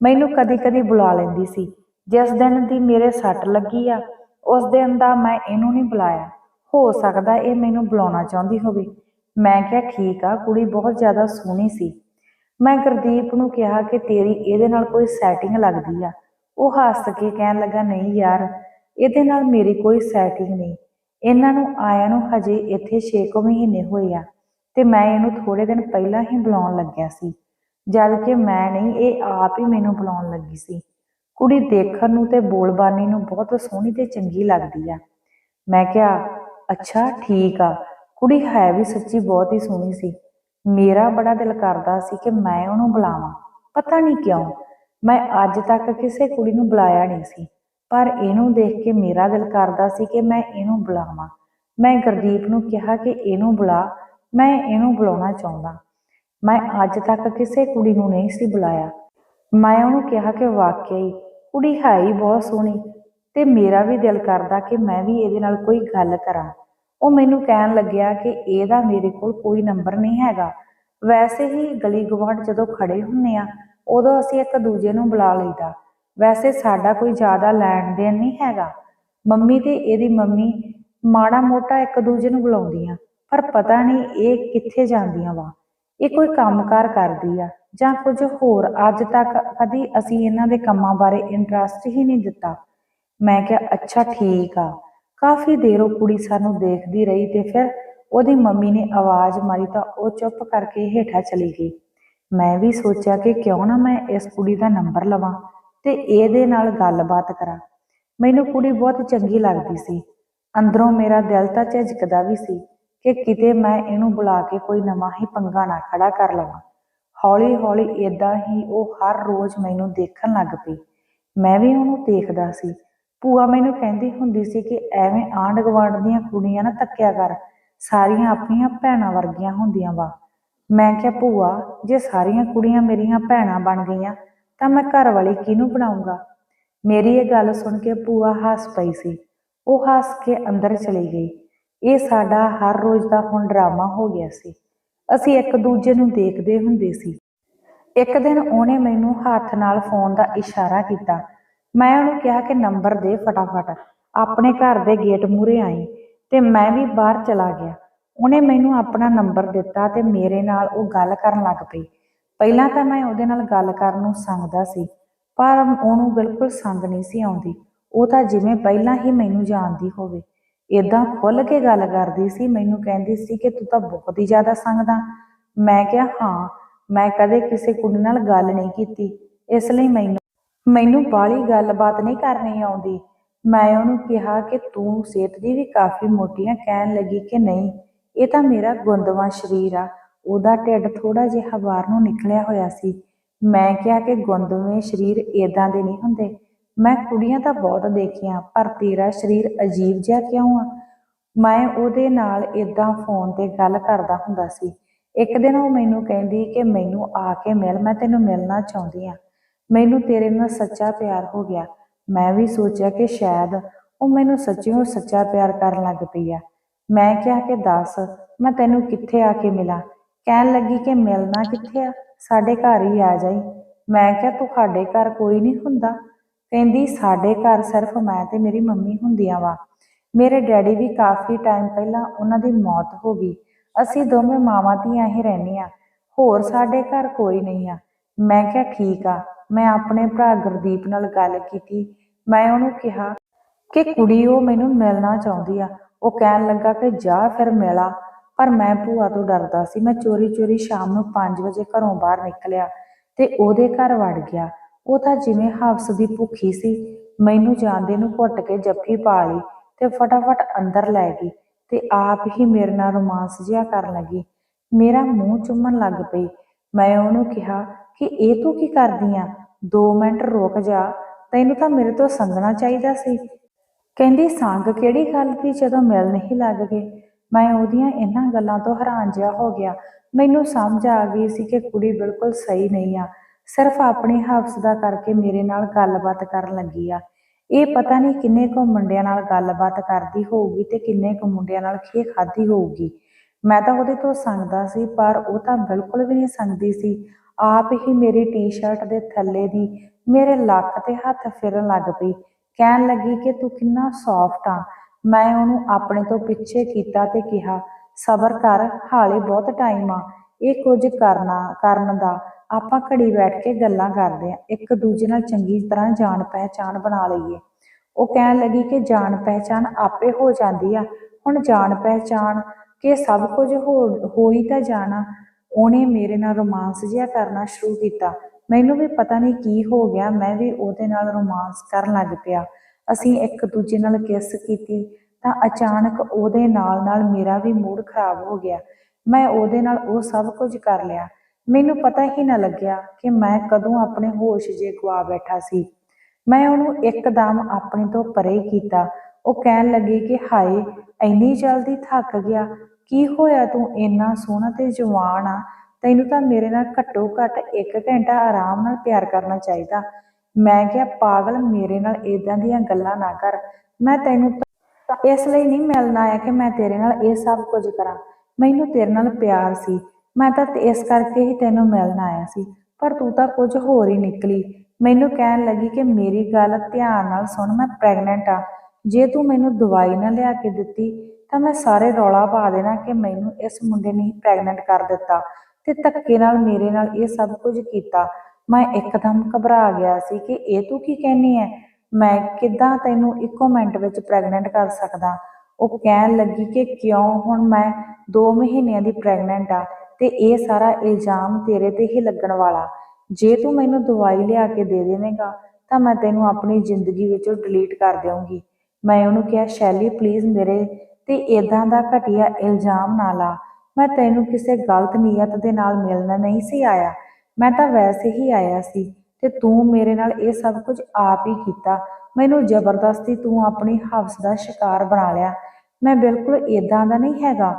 ਮੈਨੂੰ ਕਦੀ-ਕਦੀ ਬੁਲਾ ਲੈਂਦੀ ਸੀ। ਜਿਸ ਦਿਨ ਦੀ ਮੇਰੇ ਸੱਟ ਲੱਗੀ ਆ, ਉਸ ਦਿਨ ਦਾ ਮੈਂ ਇਹਨੂੰ ਨਹੀਂ ਬੁਲਾਇਆ। ਹੋ ਸਕਦਾ ਇਹ ਮੈਨੂੰ ਬੁਲਾਉਣਾ ਚਾਹੁੰਦੀ ਹੋਵੇ। ਮੈਂ ਕਿਹਾ, ਠੀਕ ਆ, ਕੁੜੀ ਬਹੁਤ ਜ਼ਿਆਦਾ ਸੋਹਣੀ ਸੀ। ਮੈਂ ਗੁਰਦੀਪ ਨੂੰ ਕਿਹਾ ਕਿ ਤੇਰੀ ਇਹਦੇ ਨਾਲ ਕੋਈ ਸੈਟਿੰਗ ਲੱਗਦੀ ਆ। ਉਹ ਹੱਸ ਕੇ ਕਹਿਣ ਲੱਗਾ, ਨਹੀਂ ਯਾਰ, ਇਹਦੇ ਨਾਲ ਮੇਰੀ ਕੋਈ ਸੈਟਿੰਗ ਨਹੀਂ। ਇਹਨਾਂ ਨੂੰ ਆਇਆ ਨੂੰ ਹਜੇ ਇੱਥੇ 6 ਮਹੀਨੇ ਹੋਏ ਆ ਤੇ ਮੈਂ ਇਹਨੂੰ ਥੋੜੇ ਦਿਨ ਪਹਿਲਾਂ ਹੀ ਬੁਲਾਉਣ ਲੱਗਿਆ ਸੀ, ਜਦ ਕਿ ਮੈਂ ਨਹੀਂ, ਇਹ ਆਪ ਹੀ ਮੈਨੂੰ ਬੁਲਾਉਣ ਲੱਗੀ ਸੀ। ਕੁੜੀ ਦੇਖਣ ਨੂੰ ਤੇ ਬੋਲਬਾਨੀ ਨੂੰ ਬਹੁਤ ਸੋਹਣੀ ਤੇ ਚੰਗੀ ਲੱਗਦੀ ਆ। ਮੈਂ ਕਿਹਾ, ਅੱਛਾ, ਠੀਕ ਆ, ਕੁੜੀ ਹੈ ਵੀ ਸੱਚੀ ਬਹੁਤ ਹੀ ਸੋਹਣੀ ਸੀ। ਮੇਰਾ ਬੜਾ ਦਿਲ ਕਰਦਾ ਸੀ ਕਿ ਮੈਂ ਉਹਨੂੰ ਬੁਲਾਵਾਂ। ਪਤਾ ਨਹੀਂ ਕਿਉਂ, ਮੈਂ ਅੱਜ ਤੱਕ ਕਿਸੇ ਕੁੜੀ ਨੂੰ ਬੁਲਾਇਆ ਨਹੀਂ ਸੀ। ਪਰ ਇਹਨੂੰ ਦੇਖ ਕੇ ਮੇਰਾ ਦਿਲ ਕਰਦਾ ਸੀ ਕਿ ਮੈਂ ਇਹਨੂੰ ਬੁਲਾਵਾਂ। ਮੈਂ ਗੁਰਦੀਪ ਨੂੰ ਕਿਹਾ ਕਿ ਇਹਨੂੰ ਬੁਲਾ, ਮੈਂ ਇਹਨੂੰ ਬੁਲਾਉਣਾ ਚਾਹੁੰਦਾ। ਮੈਂ ਅੱਜ ਤੱਕ ਕਿਸੇ ਕੁੜੀ ਨੂੰ ਨਹੀਂ ਸੀ ਬੁਲਾਇਆ। ਮੈਂ ਉਹਨੂੰ ਕਿਹਾ ਕਿ ਵਾਕਿਆ ਹੀ, ਕੁੜੀ ਹੈ ਹੀ ਬਹੁਤ ਸੋਹਣੀ ਤੇ ਮੇਰਾ ਵੀ ਦਿਲ ਕਰਦਾ ਕਿ ਮੈਂ ਵੀ ਇਹਦੇ ਨਾਲ ਕੋਈ ਗੱਲ ਕਰਾਂ। ਉਹ ਮੈਨੂੰ ਕਹਿਣ ਲੱਗਿਆ ਕਿ ਇਹਦਾ ਮੇਰੇ ਕੋਲ ਕੋਈ ਨੰਬਰ ਨਹੀਂ ਹੈਗਾ। ਵੈਸੇ ਹੀ ਗਲੀ ਗਵਾਂਢ ਜਦੋਂ ਖੜੇ ਹੁੰਨੇ ਆ ਉਦੋਂ ਅਸੀਂ ਇੱਕ ਦੂਜੇ ਨੂੰ ਬੁਲਾ ਲਈਦਾ। ਵੈਸੇ ਸਾਡਾ ਕੋਈ ਜ਼ਿਆਦਾ ਲੈਣ ਦੇਣ ਨਹੀਂ ਹੈਗਾ। ਮੰਮੀ ਤੇ ਇਹਦੀ ਮੰਮੀ ਮਾੜਾ ਮੋਟਾ ਇੱਕ ਦੂਜੇ ਨੂੰ ਬੁਲਾਉਂਦੀਆਂ, ਪਰ ਪਤਾ ਨਹੀਂ ਇਹ ਕਿੱਥੇ ਜਾਂਦੀਆਂ ਵਾ। ਇਹ ਕੋਈ ਕੰਮਕਾਰ ਕਰਦੀ ਆ ਜਾਂ ਕੁਝ ਹੋਰ। ਅੱਜ ਤੱਕ ਕਦੀ ਅਸੀਂ ਇਹਨਾਂ ਦੇ ਕੰਮਾਂ ਬਾਰੇ ਇੰਟਰਸਟ ਹੀ ਨਹੀਂ ਦਿੱਤਾ। ਮੈਂ ਕਿਹਾ, ਅੱਛਾ, ਠੀਕ ਆ। ਕਾਫੀ ਦੇਰ ਉਹ ਕੁੜੀ ਸਾਨੂੰ ਦੇਖਦੀ ਰਹੀ ਤੇ ਫਿਰ ਉਹਦੀ ਮੰਮੀ ਨੇ ਆਵਾਜ਼ ਮਾਰੀ ਤਾਂ ਉਹ ਚੁੱਪ ਕਰਕੇ ਹੇਠਾਂ ਚਲੀ ਗਈ। ਮੈਂ ਵੀ ਸੋਚਿਆ ਕਿ ਕਿਉਂ ਨਾ ਮੈਂ ਇਸ ਕੁੜੀ ਦਾ ਨੰਬਰ ਲਵਾਂ। ਤੇ ਇਹਦੇ ਨਾਲ ਗੱਲਬਾਤ ਕਰਾਂ। ਮੈਨੂੰ ਕੁੜੀ ਬਹੁਤ ਚੰਗੀ ਲੱਗਦੀ ਸੀ। ਅੰਦਰੋਂ ਮੇਰਾ ਦਿਲ ਤਾਂ ਝਿਜਕਦਾ ਵੀ ਸੀ ਕਿ ਕਿਤੇ ਮੈਂ ਇਹਨੂੰ ਬੁਲਾ ਕੇ ਕੋਈ ਨਵਾਂ ਹੀ ਪੰਗਾ ਨਾ ਖੜਾ ਕਰ ਲਵਾਂ। ਹੌਲੀ ਹੌਲੀ ਇਦਾਂ ਹੀ ਉਹ ਹਰ ਰੋਜ਼ ਮੈਨੂੰ ਦੇਖਣ ਲੱਗ ਪਈ। ਮੈਂ ਵੀ ਉਹਨੂੰ ਦੇਖਦਾ ਸੀ। ਭੂਆ ਮੈਨੂੰ ਕਹਿੰਦੀ ਹੁੰਦੀ ਸੀ ਕਿ ਐਵੇਂ ਆਂਢ ਗੁਆਂਢ ਦੀਆਂ ਕੁੜੀਆਂ ਨਾ ਤੱਕਿਆ ਕਰ, ਸਾਰੀਆਂ ਆਪਣੀਆਂ ਭੈਣਾਂ ਵਰਗੀਆਂ ਹੁੰਦੀਆਂ ਵਾ। ਮੈਂ ਕਿਹਾ, ਭੂਆ, ਜੇ ਸਾਰੀਆਂ ਕੁੜੀਆਂ ਮੇਰੀਆਂ ਭੈਣਾਂ ਬਣ ਗਈਆਂ ਤਾਂ ਮੈਂ ਘਰ ਵਾਲੀ ਕਿਹਨੂੰ ਬਣਾਉਂਗਾ? ਮੇਰੀ ਇਹ ਗੱਲ ਸੁਣ ਕੇ ਭੂਆ ਹੱਸ ਪਈ ਸੀ। ਉਹ ਹੱਸ ਕੇ ਅੰਦਰ ਚਲੀ ਗਈ। ਇਹ ਸਾਡਾ ਹਰ ਰੋਜ਼ ਦਾ ਹੁਣ ਡਰਾਮਾ ਹੋ ਗਿਆ ਸੀ। ਅਸੀਂ ਇੱਕ ਦੂਜੇ ਨੂੰ ਦੇਖਦੇ ਹੁੰਦੇ ਸੀ। ਇੱਕ ਦਿਨ ਉਹਨੇ ਮੈਨੂੰ ਹੱਥ ਨਾਲ ਫੋਨ ਦਾ ਇਸ਼ਾਰਾ ਕੀਤਾ। ਮੈਂ ਉਹਨੂੰ ਕਿਹਾ ਕਿ ਨੰਬਰ ਦੇ ਫਟਾਫਟ। ਆਪਣੇ ਘਰ ਦੇ ਗੇਟ ਮੂਹਰੇ ਆਈ ਤੇ ਮੈਂ ਵੀ ਬਾਹਰ ਚਲਾ ਗਿਆ। ਉਹਨੇ ਮੈਨੂੰ ਆਪਣਾ ਨੰਬਰ ਦਿੱਤਾ ਤੇ ਮੇਰੇ ਨਾਲ ਉਹ ਗੱਲ ਕਰਨ ਲੱਗ ਪਈ। ਪਹਿਲਾਂ ਤਾਂ ਮੈਂ ਉਹਦੇ ਨਾਲ ਗੱਲ ਕਰਨ ਨੂੰ ਸੰਗਦਾ ਸੀ, ਪਰ ਉਹਨੂੰ ਬਿਲਕੁਲ ਸੰਗ ਨਹੀਂ ਸੀ ਆਉਂਦੀ। ਉਹ ਤਾਂ ਜਿਵੇਂ ਪਹਿਲਾਂ ਹੀ ਮੈਨੂੰ ਜਾਣਦੀ ਹੋਵੇ। ਇਦਾਂ ਖੁੱਲ ਕੇ ਗੱਲ ਕਰਦੀ ਸੀ, ਮੈਨੂੰ ਕਹਿੰਦੀ ਸੀ ਕਿ ਤੂੰ ਤਾਂ ਬਹੁਤ ਹੀ ਜ਼ਿਆਦਾ ਸੰਗਦਾ ਮੈਂ ਕਿਹਾ, ਹਾਂ, ਮੈਂ ਕਦੇ ਕਿਸੇ ਕੁੜੀ ਨਾਲ ਗੱਲ ਨਹੀਂ ਕੀਤੀ, ਇਸ ਲਈ ਮੈਨੂੰ ਮੈਨੂੰ ਬਾਹਲੀ ਗੱਲਬਾਤ ਨਹੀਂ ਕਰਨੀ ਆਉਂਦੀ। ਮੈਂ ਉਹਨੂੰ ਕਿਹਾ ਕਿ ਤੂੰ ਸਿਹਤ ਦੀ ਵੀ ਕਾਫੀ ਮੋਟੀਆਂ ਕਹਿਣ ਲੱਗੀ ਕਿ ਨਹੀਂ, ਇਹ ਤਾਂ ਮੇਰਾ ਗੁੰਦਵਾ ਸਰੀਰ ਆ। ਉਹਦਾ ਢਿੱਡ ਥੋੜਾ ਜਿਹਾ ਬਾਹਰ ਨੂੰ ਨਿਕਲਿਆ ਹੋਇਆ ਸੀ। ਮੈਂ ਕਿਹਾ ਕਿ ਗੁੰਦਵੇਂ ਸਰੀਰ ਇਦਾਂ ਦੇ ਨਹੀਂ ਹੁੰਦੇ। ਮੈਂ ਕੁੜੀਆਂ ਤਾਂ ਬਹੁਤ ਦੇਖੀਆਂ, ਪਰ ਤੇਰਾ ਸਰੀਰ ਅਜੀਬ ਜਿਹਾ ਕਿਉਂ ਆ? ਮੈਂ ਉਹਦੇ ਨਾਲ ਇਦਾਂ ਫੋਨ ਤੇ ਗੱਲ ਕਰਦਾ ਹੁੰਦਾ ਸੀ। ਇੱਕ ਦਿਨ ਉਹ ਮੈਨੂੰ ਕਹਿੰਦੀ ਕਿ ਮੈਨੂੰ ਆ ਕੇ ਮਿਲ, ਮੈਂ ਤੈਨੂੰ ਮਿਲਣਾ ਚਾਹੁੰਦੀ ਆ ਮੈਨੂੰ ਤੇਰੇ ਨਾਲ ਸੱਚਾ ਪਿਆਰ ਹੋ ਗਿਆ। ਮੈਂ ਵੀ ਸੋਚਿਆ ਕਿ ਸ਼ਾਇਦ ਉਹ ਮੈਨੂੰ ਸੱਚਿਓ ਸੱਚਾ ਪਿਆਰ ਕਰਨ ਲੱਗ ਪਈ ਆ। ਮੈਂ ਕਿਹਾ ਕਿ ਦੱਸ, ਮੈਂ ਤੈਨੂੰ ਕਿੱਥੇ ਆ ਕੇ ਮਿਲਾਂ? ਕਹਿਣ ਲੱਗੀ ਕਿ ਮਿਲਣਾ ਕਿੱਥੇ ਆ? ਸਾਡੇ ਘਰ ਹੀ ਆ ਜਾਈ। ਮੈਂ ਕਿਹਾ, ਤੁਹਾਡੇ ਘਰ ਕੋਈ ਨਹੀਂ ਹੁੰਦਾ? ਕਹਿੰਦੀ, ਸਾਡੇ ਘਰ ਸਿਰਫ ਮੈਂ ਤੇ ਮੇਰੀ ਮੰਮੀ ਹੁੰਦੀਆਂ ਵਾ। ਮੇਰੇ ਡੈਡੀ ਵੀ ਕਾਫੀ ਟਾਈਮ ਪਹਿਲਾਂ ਉਹਨਾਂ ਦੀ ਮੌਤ ਹੋ ਗਈ। ਅਸੀਂ ਦੋਵੇਂ ਮਾਵਾਂ ਧੀਆਂ ਹੀ ਰਹਿੰਦੀਆਂ ਹੋਰ ਸਾਡੇ ਘਰ ਕੋਈ ਨਹੀਂ ਆ। ਮੈਂ ਕਿਹਾ, ਠੀਕ ਆ। ਮੈਂ ਆਪਣੇ ਭਰਾ ਗੁਰਦੀਪ ਨਾਲ ਗੱਲ ਕੀਤੀ। ਮੈਂ ਉਹਨੂੰ ਕਿਹਾ ਕਿ ਕੁੜੀ ਉਹ ਮੈਨੂੰ ਮਿਲਣਾ ਚਾਹੁੰਦੀ ਆ। ਉਹ ਕਹਿਣ ਲੱਗਾ ਕਿ ਜਾ ਫਿਰ ਮਿਲਾ। ਪਰ ਮੈਂ ਭੂਆ ਤੋਂ ਡਰਦਾ ਸੀ। ਮੈਂ ਚੋਰੀ ਚੋਰੀ ਸ਼ਾਮ ਨੂੰ 5 ਵਜੇ ਘਰੋਂ ਬਾਹਰ ਨਿਕਲਿਆ ਤੇ ਉਹਦੇ ਘਰ ਵੜ ਗਿਆ। ਉਹ ਤਾਂ ਜਿਵੇਂ ਹਵਸ ਦੀ ਭੁੱਖੀ ਸੀ। ਮੈਨੂੰ ਜਾਂਦੇ ਨੂੰ ਘੁੱਟ ਕੇ ਜੱਫੀ ਪਾ ਲਈ ਤੇ ਫਟਾਫਟ ਅੰਦਰ ਲੈ ਗਈ ਤੇ ਆਪ ਹੀ ਮੇਰੇ ਨਾਲ ਰੋਮਾਂਸ ਜਿਹਾ ਕਰਨ ਲੱਗੀ। ਮੇਰਾ ਮੂੰਹ ਚੁੰਮਣ ਲੱਗ ਪਈ। ਮੈਂ ਉਹਨੂੰ ਕਿਹਾ ਕਿ ਇਹ ਤੂੰ ਕੀ ਕਰਦੀ ਆ? 2 ਮਿੰਟ ਰੁਕ ਜਾ। ਤੈਨੂੰ ਤਾਂ ਮੇਰੇ ਤੋਂ ਸੰਗਣਾ ਚਾਹੀਦਾ ਸੀ। ਕਹਿੰਦੀ, ਸੰਗ ਕਿਹੜੀ ਗੱਲ ਦੀ ਜਦੋਂ ਮਿਲ ਨਹੀਂ ਲੱਗ ਗਏ। ਮੈਂ ਉਹਦੀਆਂ ਇਹਨਾਂ ਗੱਲਾਂ ਤੋਂ ਹੈਰਾਨ ਜਿਹਾ ਹੋ ਗਿਆ। ਮੈਨੂੰ ਸਮਝ ਆ ਗਈ ਸੀ ਕਿ ਕੁੜੀ ਬਿਲਕੁਲ ਸਹੀ ਨਹੀਂ ਆ। ਸਿਰਫ ਆਪਣੀ ਹਫ਼ਸ ਦਾ ਕਰਕੇ ਮੇਰੇ ਨਾਲ ਗੱਲਬਾਤ ਕਰਨ ਲੱਗੀ ਆ। ਇਹ ਪਤਾ ਨਹੀਂ ਕਿੰਨੇ ਕੁ ਮੁੰਡਿਆਂ ਨਾਲ ਗੱਲਬਾਤ ਕਰਦੀ ਹੋਊਗੀ ਤੇ ਕਿੰਨੇ ਕੁ ਮੁੰਡਿਆਂ ਨਾਲ ਖੇ ਖਾਦੀ ਹੋਊਗੀ। ਮੈਂ ਤਾਂ ਉਹਦੇ ਤੋਂ ਸੰਗਦਾ ਸੀ, ਪਰ ਉਹ ਤਾਂ ਬਿਲਕੁਲ ਵੀ ਨਹੀਂ ਸੰਗਦੀ ਸੀ। ਆਪ ਹੀ ਮੇਰੀ ਟੀ-ਸ਼ਰਟ ਦੇ ਥੱਲੇ ਦੀ ਮੇਰੇ ਲੱਕ ਤੇ ਹੱਥ ਫਿਰਨ ਲੱਗ ਪਈ। ਕਹਿਣ ਲੱਗੀ ਕਿ ਤੂੰ ਕਿੰਨਾ ਸੌਫਟ ਆ। ਮੈਂ ਉਹਨੂੰ ਆਪਣੇ ਤੋਂ ਪਿੱਛੇ ਕੀਤਾ ਤੇ ਕਿਹਾ, ਸਬਰ ਕਰ, ਹਾਲੇ ਬਹੁਤ ਟਾਈਮ ਆ। ਇਹ ਕੁਝ ਕਰਨਾ, ਕਰਨ ਦਾ। ਆਪਾਂ ਘੜੀ ਬੈਠ ਕੇ ਗੱਲਾਂ ਕਰਦੇ ਆ। ਇੱਕ ਦੂਜੇ ਨਾਲ ਚੰਗੀ ਤਰ੍ਹਾਂ ਜਾਣ ਪਹਿਚਾਣ ਬਣਾ ਲਈਏ। ਉਹ ਕਹਿਣ ਲੱਗੀ ਕਿ ਜਾਣ ਪਹਿਚਾਣ ਆਪੇ ਹੋ ਜਾਂਦੀ ਆ। ਹੁਣ ਜਾਣ ਪਹਿਚਾਣ ਕਿ ਸਭ ਕੁਝ ਹੋ ਹੋ ਹੀ ਤਾਂ ਜਾਣਾ। ਉਹਨੇ ਮੇਰੇ ਨਾਲ ਰੋਮਾਂਸ ਜਿਹਾ ਕਰਨਾ ਸ਼ੁਰੂ ਕੀਤਾ। ਮੈਨੂੰ ਵੀ ਪਤਾ ਨਹੀਂ ਕੀ ਹੋ ਗਿਆ। ਮੈਂ ਵੀ ਉਹਦੇ ਨਾਲ ਰੋਮਾਂਸ ਕਰਨ ਲੱਗ ਪਿਆ। ਅਸੀਂ ਇੱਕ ਦੂਜੇ ਨਾਲ ਕਿਸ ਕੀਤੀ, ਤਾਂ ਅਚਾਨਕ ਉਹਦੇ ਨਾਲ ਨਾਲ ਮੇਰਾ ਵੀ ਮੂਡ ਖਰਾਬ ਹੋ ਗਿਆ। ਮੈਂ ਉਹਦੇ ਨਾਲ ਉਹ ਸਭ ਕੁਝ ਕਰ ਲਿਆ। ਮੈਨੂੰ ਪਤਾ ਹੀ ਨਾ ਲੱਗਿਆ ਕਿ ਮੈਂ ਕਦੋਂ ਆਪਣੇ ਹੋਸ਼ ਜੇ ਗਵਾ ਬੈਠਾ ਸੀ। ਮੈਂ ਉਹਨੂੰ ਇੱਕਦਮ ਆਪਣੇ ਤੋਂ ਪਰੇ ਕੀਤਾ। ਉਹ ਕਹਿਣ ਲੱਗੀ ਕਿ ਹਾਏ, ਇੰਨੀ ਜਲਦੀ ਥੱਕ ਗਿਆ। ਕੀ ਹੋਇਆ ਤੂੰ ਇੰਨਾ ਸੋਹਣਾ ਤੇ ਜਵਾਨ ਆ? ਤੈਨੂੰ ਤਾਂ ਮੇਰੇ ਨਾਲ ਘੱਟੋ ਘੱਟ 1 ਘੰਟਾ ਆਰਾਮ ਨਾਲ ਪਿਆਰ ਕਰਨਾ ਚਾਹੀਦਾ। ਮੈਂ ਕਿਹਾ, ਪਾਗਲ, ਮੇਰੇ ਨਾਲ ਇਦਾਂ ਦੀਆਂ ਗੱਲਾਂ ਨਾ ਕਰ। ਮੈਂ ਤੈਨੂੰ ਇਸ ਲਈ ਨਹੀਂ ਮਿਲਣਾ ਆਇਆ ਕਿ ਮੈਂ ਤੇਰੇ ਨਾਲ ਇਹ ਸਭ ਕੁਝ ਕਰਾਂ। ਮੈਨੂੰ ਤੇਰੇ ਨਾਲ ਪਿਆਰ ਸੀ। ਮੈਂ ਤਾਂ ਇਸ ਕਰਕੇ ਹੀ ਤੈਨੂੰ ਮਿਲਣ ਆਇਆ ਸੀ। ਪਰ ਤੂੰ ਤਾਂ ਕੁਝ ਹੋਰ ਹੀ ਨਿਕਲੀ। ਮੈਨੂੰ ਕਹਿਣ ਲੱਗੀ ਕਿ ਮੇਰੀ ਗੱਲ ਧਿਆਨ ਨਾਲ ਸੁਣ, ਮੈਂ ਪ੍ਰੈਗਨੈਂਟ ਆ। ਜੇ ਤੂੰ ਮੈਨੂੰ ਦਵਾਈ ਨਾ ਲਿਆ ਕੇ ਦਿੱਤੀ, ਤਾਂ ਮੈਂ ਸਾਰੇ ਰੌਲਾ ਪਾ ਦੇਣਾ ਕਿ ਮੈਨੂੰ ਇਸ ਮੁੰਡੇ ਨੇ ਹੀ ਪ੍ਰੈਗਨੈਂਟ ਕਰ ਦਿੱਤਾ ਤੇ ਧੱਕੇ ਨਾਲ ਮੇਰੇ ਨਾਲ ਇਹ ਸਭ ਕੁਝ ਕੀਤਾ। ਮੈਂ ਇੱਕਦਮ ਘਬਰਾ ਗਿਆ ਸੀ ਕਿ ਇਹ ਤੂੰ ਕੀ ਕਹਿਨੀ ਹੈ ਮੈਂ ਕਿੱਦਾਂ ਤੈਨੂੰ ਇੱਕੋ ਮਿੰਟ ਵਿੱਚ ਪ੍ਰੈਗਨੈਂਟ ਕਰ ਸਕਦਾ? ਉਹ ਕਹਿਣ ਲੱਗੀ ਕਿ ਕਿਉਂ? ਹੁਣ ਮੈਂ 2 ਮਹੀਨਿਆਂ ਦੀ ਪ੍ਰੈਗਨੈਂਟ ਆ ਤੇ ਇਹ ਸਾਰਾ ਇਲਜ਼ਾਮ ਤੇਰੇ ਤੇ ਹੀ ਲੱਗਣ ਵਾਲਾ। ਜੇ ਤੂੰ ਮੈਨੂੰ ਦਵਾਈ ਲਿਆ ਕੇ ਦੇ ਦੇਵੇਂਗਾ, ਤਾਂ ਮੈਂ ਤੈਨੂੰ ਆਪਣੀ ਜ਼ਿੰਦਗੀ ਵਿੱਚੋਂ ਡਿਲੀਟ ਕਰ ਦੇਵਾਂਗੀ ਮੈਂ ਉਹਨੂੰ ਕਿਹਾ, ਸ਼ੈਲੀ ਪਲੀਜ਼ ਮੇਰੇ ਤੇ ਇਦਾਂ ਦਾ ਘਟੀਆ ਇਲਜ਼ਾਮ ਨਾ ਲਾ। ਮੈਂ ਤੈਨੂੰ ਕਿਸੇ ਗਲਤ ਨੀਅਤ ਦੇ ਨਾਲ ਮਿਲਣ ਨਹੀਂ ਸੀ ਆਇਆ। ਮੈਂ ਤਾਂ ਵੈਸੇ ਹੀ ਆਇਆ ਸੀ ਤੇ ਤੂੰ ਮੇਰੇ ਨਾਲ ਇਹ ਸਭ ਕੁਝ ਆਪ ਹੀ ਕੀਤਾ। ਮੈਨੂੰ ਜ਼ਬਰਦਸਤੀ ਤੂੰ ਆਪਣੀ ਹਵਸ ਦਾ ਸ਼ਿਕਾਰ ਬਣਾ ਲਿਆ। ਮੈਂ ਬਿਲਕੁਲ ਇਦਾਂ ਦਾ ਨਹੀਂ ਹੈਗਾ।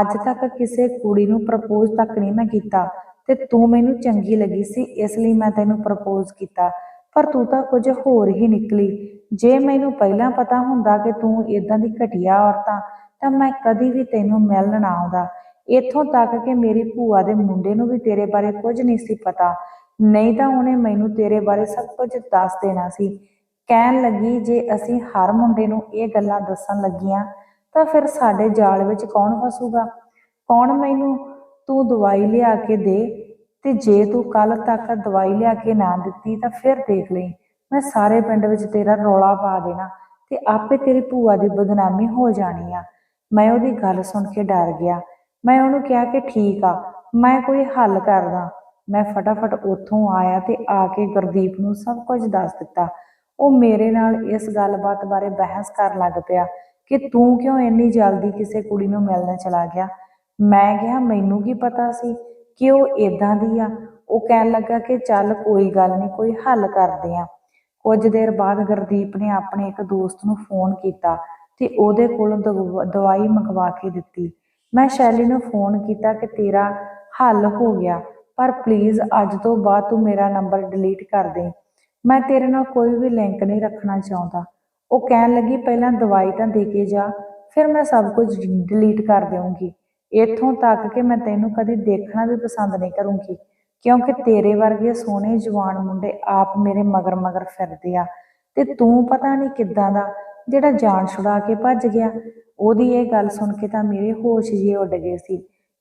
ਅੱਜ ਤੱਕ ਕਿਸੇ ਕੁੜੀ ਨੂੰ ਪ੍ਰਪੋਜ਼ ਤੱਕ ਨਹੀਂ ਮੈਂ ਕੀਤਾ ਤੇ ਤੂੰ ਮੈਨੂੰ ਚੰਗੀ ਲੱਗੀ ਸੀ, ਇਸ ਲਈ ਮੈਂ ਤੈਨੂੰ ਪ੍ਰਪੋਜ਼ ਕੀਤਾ। ਪਰ ਤੂੰ ਤਾਂ ਕੁਝ ਹੋਰ ਹੀ ਨਿਕਲੀ। ਜੇ ਮੈਨੂੰ ਪਹਿਲਾਂ ਪਤਾ ਹੁੰਦਾ ਕਿ ਤੂੰ ਇਦਾਂ ਦੀ ਘਟੀਆ ਔਰਤਾਂ ਤਾਂ ਮੈਂ ਕਦੀ ਵੀ ਤੈਨੂੰ ਮਿਲਣ ਨਾ ਆਉਂਦਾ। ਇੱਥੋਂ ਤੱਕ ਕਿ ਮੇਰੀ ਭੂਆ ਦੇ ਮੁੰਡੇ ਨੂੰ ਵੀ ਤੇਰੇ ਬਾਰੇ ਕੁਝ ਨਹੀਂ ਸੀ ਪਤਾ। ਨਹੀਂ ਤਾਂ ਉਹਨੇ ਮੈਨੂੰ ਤੇਰੇ ਬਾਰੇ ਸਭ ਕੁਝ ਦੱਸ ਦੇਣਾ ਸੀ। ਕਹਿਣ ਲੱਗੀ, ਜੇ ਅਸੀਂ ਹਰ ਮੁੰਡੇ ਨੂੰ ਇਹ ਗੱਲਾਂ ਦੱਸਣ ਲੱਗੀਆਂ, ਤਾਂ ਫਿਰ ਸਾਡੇ ਜਾਲ ਵਿੱਚ ਕੌਣ ਫਸੂਗਾ? ਕੌਣ ਮੈਨੂੰ ਤੂੰ ਦਵਾਈ ਲਿਆ ਕੇ ਦੇ ਤੇ ਜੇ ਤੂੰ ਕੱਲ ਤੱਕ ਦਵਾਈ ਲਿਆ ਕੇ ਨਾ ਦਿੱਤੀ ਤਾਂ ਫਿਰ ਦੇਖ ਲਈ। ਮੈਂ ਸਾਰੇ ਪਿੰਡ ਵਿੱਚ ਤੇਰਾ ਰੌਲਾ ਪਾ ਦੇਣਾ ਤੇ ਆਪੇ ਤੇਰੀ ਭੂਆ ਦੀ ਬਦਨਾਮੀ ਹੋ ਜਾਣੀ ਆ। ਮੈਂ ਉਹਦੀ ਗੱਲ ਸੁਣ ਕੇ ਡਰ ਗਿਆ। ਮੈਂ ਉਹਨੂੰ ਕਿਹਾ ਕਿ ਠੀਕ ਆ, ਮੈਂ ਕੋਈ ਹੱਲ ਕਰਦਾ। ਮੈਂ ਫਟਾਫਟ ਉੱਥੋਂ ਆਇਆ ਤੇ ਆ ਕੇ ਗੁਰਦੀਪ ਨੂੰ ਸਭ ਕੁਝ ਦੱਸ ਦਿੱਤਾ। ਉਹ ਮੇਰੇ ਨਾਲ ਇਸ ਗੱਲਬਾਤ ਬਾਰੇ ਬਹਿਸ ਕਰਨ ਲੱਗ ਪਿਆ ਕਿ ਤੂੰ ਕਿਉਂ ਇੰਨੀ ਜਲਦੀ ਕਿਸੇ ਕੁੜੀ ਨੂੰ ਮਿਲਣ ਚਲਾ ਗਿਆ? ਮੈਂ ਕਿਹਾ, ਮੈਨੂੰ ਕੀ ਪਤਾ ਸੀ ਕਿ ਉਹ ਇਦਾਂ ਦੀ ਆ? ਉਹ ਕਹਿਣ ਲੱਗਾ ਕਿ, ਚੱਲ ਕੋਈ ਗੱਲ ਨਹੀਂ, ਕੋਈ ਹੱਲ ਕਰਦੇ ਆ। ਕੁਝ ਦੇਰ ਬਾਅਦ ਗੁਰਦੀਪ ਨੇ ਆਪਣੇ ਇੱਕ ਦੋਸਤ ਨੂੰ ਫੋਨ ਕੀਤਾ ਤੇ ਉਹਦੇ ਕੋਲ ਦਵਾਈ ਮੰਗਵਾ ਕੇ ਦਿੱਤੀ। ਮੈਂ ਸ਼ੈਲੀ ਨੂੰ ਫੋਨ ਕੀਤਾ ਕਿ ਤੇਰਾ ਹੱਲ ਹੋ ਗਿਆ, ਪਰ ਪਲੀਜ਼ ਅੱਜ ਤੋਂ ਬਾਅਦ ਤੂੰ ਮੇਰਾ ਨੰਬਰ ਡਿਲੀਟ ਕਰ ਦੇ। ਮੈਂ ਤੇਰੇ ਨਾਲ ਕੋਈ ਵੀ ਲਿੰਕ ਨਹੀਂ ਰੱਖਣਾ ਚਾਹੁੰਦਾ। ਉਹ ਕਹਿਣ ਲੱਗੀ, ਪਹਿਲਾਂ ਦਵਾਈ ਤਾਂ ਦੇ ਕੇ ਜਾ, ਫਿਰ ਮੈਂ ਸਭ ਕੁਝ ਡਿਲੀਟ ਕਰ ਦੇਵਾਂਗੀ ਇੱਥੋਂ ਤੱਕ ਕਿ ਮੈਂ ਤੈਨੂੰ ਕਦੇ ਦੇਖਣਾ ਵੀ ਪਸੰਦ ਨਹੀਂ ਕਰੂੰਗੀ, ਕਿਉਂਕਿ ਤੇਰੇ ਵਰਗੇ ਸੋਹਣੇ ਜਵਾਨ ਮੁੰਡੇ ਆਪ ਮੇਰੇ ਮਗਰ ਮਗਰ ਫਿਰਦੇ ਆ। ਤੇ ਤੂੰ ਪਤਾ ਨਹੀਂ ਕਿੱਦਾਂ ਦਾ ਜਿਹੜਾ ਜਾਨ ਛੁਡਾ ਕੇ ਭੱਜ ਗਿਆ, ਉਹਦੀ ਇਹ ਗੱਲ ਸੁਣ ਕੇ ਤਾਂ ਮੇਰੇ ਹੋਸ਼ ਜੇ ਉੱਡ ਗਏ ਸੀ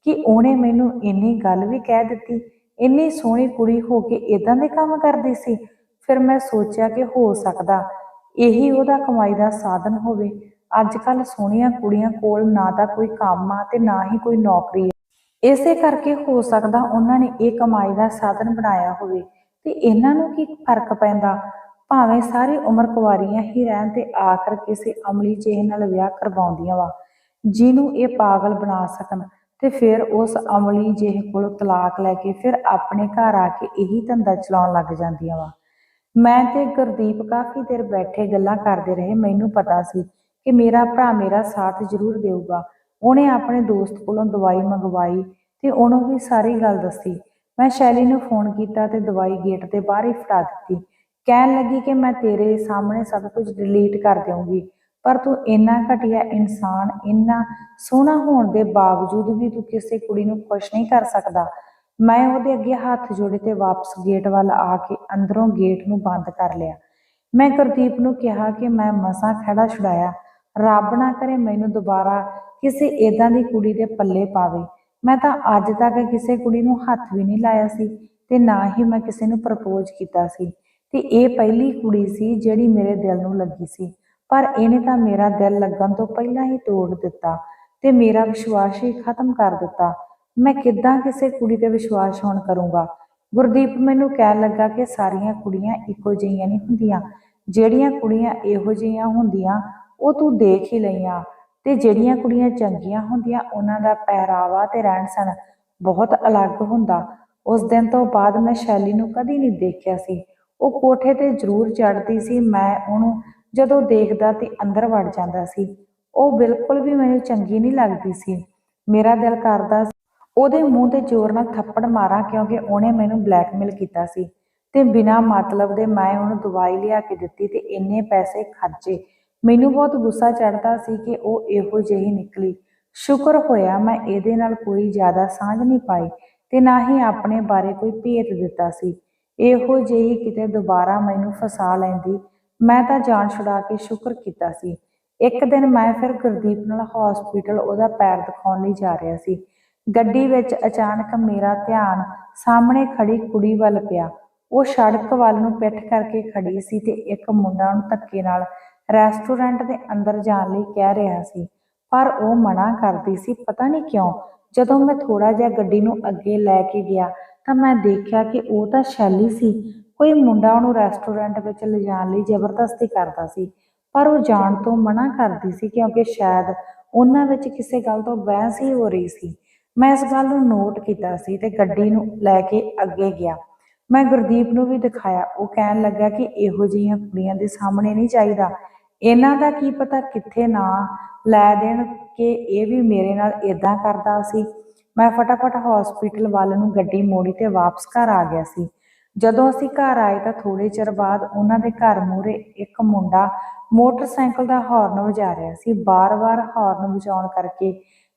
ਕਿ ਉਹਨੇ ਮੈਨੂੰ ਇੰਨੀ ਗੱਲ ਵੀ ਕਹਿ ਦਿੱਤੀ, ਇੰਨੀ ਸੋਹਣੀ ਕੁੜੀ ਹੋ ਕੇ ਇਦਾਂ ਦੇ ਕੰਮ ਕਰਦੀ ਸੀ। ਫਿਰ ਮੈਂ ਸੋਚਿਆ ਕਿ ਹੋ ਸਕਦਾ ਇਹੀ ਉਹਦਾ ਕਮਾਈ ਦਾ ਸਾਧਨ ਹੋਵੇ। ਅੱਜ ਕੱਲ ਸੋਹਣੀਆਂ ਕੁੜੀਆਂ ਕੋਲ ਨਾ ਤਾਂ ਕੋਈ ਕੰਮ ਆ ਤੇ ਨਾ ਹੀ ਕੋਈ ਨੌਕਰੀ ਇਸੇ ਕਰਕੇ ਹੋ ਸਕਦਾ ਉਹਨਾਂ ਨੇ ਇਹ ਕਮਾਈ ਦਾ ਸਾਧਨ ਬਣਾਇਆ ਹੋਵੇ ਤੇ ਇਹਨਾਂ ਨੂੰ ਕੀ ਫ਼ਰਕ ਪੈਂਦਾ? ਭਾਵੇਂ ਸਾਰੀ ਉਮਰ ਕੁਵਾਰੀਆਂ ਹੀ ਰਹਿਣ ਤੇ ਆਖਰ ਕਿਸੇ ਅਮਲੀ ਜਿਹੇ ਨਾਲ ਵਿਆਹ ਕਰਵਾਉਂਦੀਆਂ ਵਾ, ਜਿਹਨੂੰ ਇਹ ਪਾਗਲ ਬਣਾ ਸਕਣ ਤੇ ਫਿਰ ਉਸ ਅਮਲੀ ਜਿਹੇ ਕੋਲ ਤਲਾਕ ਲੈ ਕੇ ਫਿਰ ਆਪਣੇ ਘਰ ਆ ਕੇ ਇਹੀ ਧੰਦਾ ਚਲਾਉਣ ਲੱਗ ਜਾਂਦੀਆਂ ਵਾ। ਮੈਂ ਤੇ ਗੁਰਦੀਪ ਕਾਫੀ ਦੇਰ ਬੈਠੇ ਗੱਲਾਂ ਕਰਦੇ ਰਹੇ, ਮੈਨੂੰ ਪਤਾ ਸੀ ਕਿ ਮੇਰਾ ਭਰਾ ਮੇਰਾ ਸਾਥ ਜ਼ਰੂਰ ਦੇਊਗਾ। ਉਹਨੇ ਆਪਣੇ ਦੋਸਤ ਕੋਲੋਂ ਦਵਾਈ ਮੰਗਵਾਈ ਤੇ ਉਹਨੂੰ ਵੀ ਸਾਰੀ ਗੱਲ ਦੱਸੀ। ਮੈਂ ਸ਼ੈਲੀ ਨੂੰ ਫੋਨ ਕੀਤਾ ਤੇ ਦਵਾਈ ਗੇਟ ਦੇ ਬਾਹਰ ਹੀ ਫੜਾ ਦਿੱਤੀ। ਕਹਿਣ ਲੱਗੀ ਕਿ ਮੈਂ ਤੇਰੇ ਸਾਹਮਣੇ ਸਭ ਕੁਝ ਡਿਲੀਟ ਕਰ ਦੇਵਾਂਗੀ ਪਰ ਤੂੰ ਇੰਨਾ ਘਟੀਆ ਇਨਸਾਨ, ਇੰਨਾ ਸੋਹਣਾ ਹੋਣ ਦੇ ਬਾਵਜੂਦ ਵੀ ਤੂੰ ਕਿਸੇ ਕੁੜੀ ਨੂੰ ਖੁਸ਼ ਨਹੀਂ ਕਰ ਸਕਦਾ, ਮੈਂ ਉਹਦੇ ਅੱਗੇ ਹੱਥ ਜੋੜੇ ਤੇ ਵਾਪਸ ਗੇਟ ਵੱਲ ਆ ਕੇ ਅੰਦਰੋਂ ਗੇਟ ਨੂੰ ਬੰਦ ਕਰ ਲਿਆ। ਮੈਂ ਗੁਰਦੀਪ ਨੂੰ ਕਿਹਾ ਕਿ ਮੈਂ ਮਸਾਂ ਖੜਾ ਛੁਡਾਇਆ। ਰੱਬ ਨਾ ਕਰੇ ਮੈਨੂੰ ਦੁਬਾਰਾ ਕਿਸੇ ਏਦਾਂ ਦੀ ਕੁੜੀ ਦੇ ਪੱਲੇ ਪਾਵੇ। ਮੈਂ ਤਾਂ ਅੱਜ ਤੱਕ ਕਿਸੇ ਕੁੜੀ ਨੂੰ ਹੱਥ ਵੀ ਨਹੀਂ ਲਾਇਆ ਸੀ ਤੇ ਨਾ ਹੀ ਮੈਂ ਕਿਸੇ ਨੂੰ ਪ੍ਰਪੋਜ਼ ਕੀਤਾ ਸੀ। ਤੇ ਇਹ ਪਹਿਲੀ ਕੁੜੀ ਸੀ ਜਿਹੜੀ ਮੇਰੇ ਦਿਲ ਨੂੰ ਲੱਗੀ ਸੀ। ਪਰ ਇਹਨੇ ਤਾਂ ਮੇਰਾ ਦਿਲ ਲੱਗਣ ਤੋਂ ਪਹਿਲਾਂ ਹੀ ਤੋੜ ਦਿੱਤਾ ਤੇ ਮੇਰਾ ਵਿਸ਼ਵਾਸ ਹੀ ਖਤਮ ਕਰ ਦਿੱਤਾ। ਮੈਂ ਕਿੱਦਾਂ ਕਿਸੇ ਕੁੜੀ ਤੇ ਵਿਸ਼ਵਾਸ ਹੋਣ ਕਰੂੰਗਾ? ਗੁਰਦੀਪ ਮੈਨੂੰ ਕਹਿਣ ਲੱਗਾ ਕਿ ਸਾਰੀਆਂ ਕੁੜੀਆਂ ਇੱਕੋ ਜਿਹੀਆਂ ਨਹੀਂ ਹੁੰਦੀਆਂ। ਜਿਹੜੀਆਂ ਕੁੜੀਆਂ ਇਹੋ ਜਿਹੀਆਂ ਹੁੰਦੀਆਂ, ਉਹ ਤੂੰ ਦੇਖ ਹੀ ਲਈਆਂ। ਤੇ ਜਿਹੜੀਆਂ ਕੁੜੀਆਂ ਚੰਗੀਆਂ ਹੁੰਦੀਆਂ, ਉਹਨਾਂ ਦਾ ਪਹਿਰਾਵਾ ਤੇ ਰਹਿਣ ਸਹਿਣ ਬਹੁਤ ਅਲੱਗ ਹੁੰਦਾ। ਉਸ ਦਿਨ ਤੋਂ ਬਾਅਦ ਮੈਂ ਸ਼ੈਲੀ ਨੂੰ ਕਦੀ ਨਹੀਂ ਦੇਖਿਆ ਸੀ। ਉਹ ਕੋਠੇ ਤੇ ਜ਼ਰੂਰ ਚੜ੍ਹਦੀ ਸੀ, ਮੈਂ ਉਹਨੂੰ ਜਦੋਂ ਦੇਖਦਾ ਤੇ ਅੰਦਰ ਵੜ ਜਾਂਦਾ ਸੀ। ਉਹ ਬਿਲਕੁਲ ਵੀ ਮੈਨੂੰ ਚੰਗੀ ਨਹੀਂ ਲੱਗਦੀ ਸੀ। ਮੇਰਾ ਦਿਲ ਕਰਦਾ ਉਹਦੇ ਮੂੰਹ ਤੇ ਜ਼ੋਰ ਨਾਲ ਥੱਪੜ ਮਾਰਾਂ ਕਿਉਂਕਿ ਉਹਨੇ ਮੈਨੂੰ ਬਲੈਕਮੇਲ ਕੀਤਾ ਸੀ ਤੇ ਬਿਨਾਂ ਮਤਲਬ ਦੇ ਮੈਂ ਉਹਨੂੰ ਦਵਾਈ ਲਿਆ ਕੇ ਦਿੱਤੀ ਤੇ ਇੰਨੇ ਪੈਸੇ ਖਰਚੇ। ਮੈਨੂੰ ਬਹੁਤ ਗੁੱਸਾ ਚੜਦਾ ਸੀ ਕਿ ਉਹ ਇਹੋ ਜਿਹੀ ਨਿਕਲੀ। ਸ਼ੁਕਰ ਹੋਇਆ ਮੈਂ ਇਹਦੇ ਨਾਲ ਕੋਈ ਜ਼ਿਆਦਾ ਸਾਂਝ ਨਹੀਂ ਪਾਈ ਤੇ ਨਾ ਹੀ ਆਪਣੇ ਬਾਰੇ ਕੋਈ ਭੇਤ ਦਿੱਤਾ ਸੀ। ਇਹੋ ਜਿਹੀ ਕਿਤੇ ਦੁਬਾਰਾ ਮੈਨੂੰ ਫਸਾ ਲੈਂਦੀ। ਮੈਂ ਤਾਂ ਜਾਨ ਛੁਡਾ ਕੇ ਸ਼ੁਕਰ ਕੀਤਾ ਸੀ। ਇੱਕ ਦਿਨ ਮੈਂ ਫਿਰ ਗੁਰਦੀਪ ਨਾਲ ਹਸਪੀਟਲ ਉਹਦਾ ਪੈਰ ਦਿਖਾਉਣ ਲਈ ਜਾ ਰਿਹਾ ਸੀ। ਗੱਡੀ ਵਿੱਚ ਅਚਾਨਕ ਮੇਰਾ ਧਿਆਨ ਸਾਹਮਣੇ ਖੜੀ ਕੁੜੀ ਵੱਲ ਪਿਆ। ਉਹ ਸੜਕ ਵੱਲ ਨੂੰ ਪਿੱਠ ਕਰਕੇ ਖੜੀ ਸੀ ਤੇ ਇੱਕ ਮੁੰਡਾ ਉਹਨੂੰ ਧੱਕੇ ਨਾਲ ਰੈਸਟੋਰੈਂਟ ਦੇ ਅੰਦਰ ਜਾਣ ਲਈ ਕਹਿ ਰਿਹਾ ਸੀ। ਪਰ ਉਹ ਮਨਾ ਕਰਦੀ ਸੀ, ਪਤਾ ਨਹੀਂ ਕਿਉਂ, ਜਦੋਂ ਮੈਂ ਥੋੜਾ ਜਿਹਾ ਗੱਡੀ ਨੂੰ ਅੱਗੇ ਲੈ ਕੇ ਗਿਆ ਤਾਂ ਮੈਂ ਦੇਖਿਆ ਕਿ ਉਹ ਤਾਂ ਸ਼ੈਲੀ ਸੀ। ਕੋਈ ਮੁੰਡਾ ਉਹਨੂੰ ਰੈਸਟੋਰੈਂਟ ਵਿੱਚ ਲਿਜਾਣ ਲਈ ਜ਼ਬਰਦਸਤੀ ਕਰਦਾ ਸੀ, ਪਰ ਉਹ ਜਾਣ ਤੋਂ ਮਨਾ ਕਰਦੀ ਸੀ ਕਿਉਂਕਿ ਸ਼ਾਇਦ ਉਹਨਾਂ ਵਿੱਚ ਕਿਸੇ ਗੱਲ ਤੋਂ ਬਹਿਸ ਹੀ ਹੋ ਰਹੀ ਸੀ। ਮੈਂ ਇਸ ਗੱਲ ਨੂੰ ਨੋਟ ਕੀਤਾ ਸੀ ਤੇ ਗੱਡੀ ਨੂੰ ਲੈ ਕੇ ਅੱਗੇ ਗਿਆ। ਮੈਂ ਗੁਰਦੀਪ ਨੂੰ ਵੀ ਦਿਖਾਇਆ। ਉਹ ਕਹਿਣ ਲੱਗਾ ਕਿ ਇਹੋ ਜਿਹੀਆਂ ਕੁੜੀਆਂ ਦੇ ਸਾਹਮਣੇ ਨਹੀਂ ਚਾਹੀਦਾ। ਇਹਨਾਂ ਦਾ ਕੀ ਪਤਾ ਕਿੱਥੇ ਨਾ ਲੈ ਦੇਣ ਕਿ ਇਹ ਵੀ ਮੇਰੇ ਨਾਲ ਇਦਾਂ ਕਰਦਾ ਸੀ। ਮੈਂ ਫਟਾਫਟ ਹਸਪੀਟਲ ਵੱਲ ਨੂੰ ਗੱਡੀ ਮੋੜੀ ਤੇ ਵਾਪਸ ਘਰ ਆ ਗਿਆ ਸੀ। ਜਦੋਂ ਅਸੀਂ ਘਰ ਆਏ ਤਾਂ ਥੋੜੇ ਚਿਰ ਬਾਅਦ ਉਹਨਾਂ ਦੇ ਘਰ ਮੂਹਰੇ ਇੱਕ ਮੁੰਡਾ ਮੋਟਰਸਾਈਕਲ ਦਾ ਹਾਰਨ ਵਜਾ ਰਿਹਾ ਸੀ। ਬਾਰ-ਬਾਰ ਹਾਰਨ ਵਜਾਉਣ ਕਰਕੇ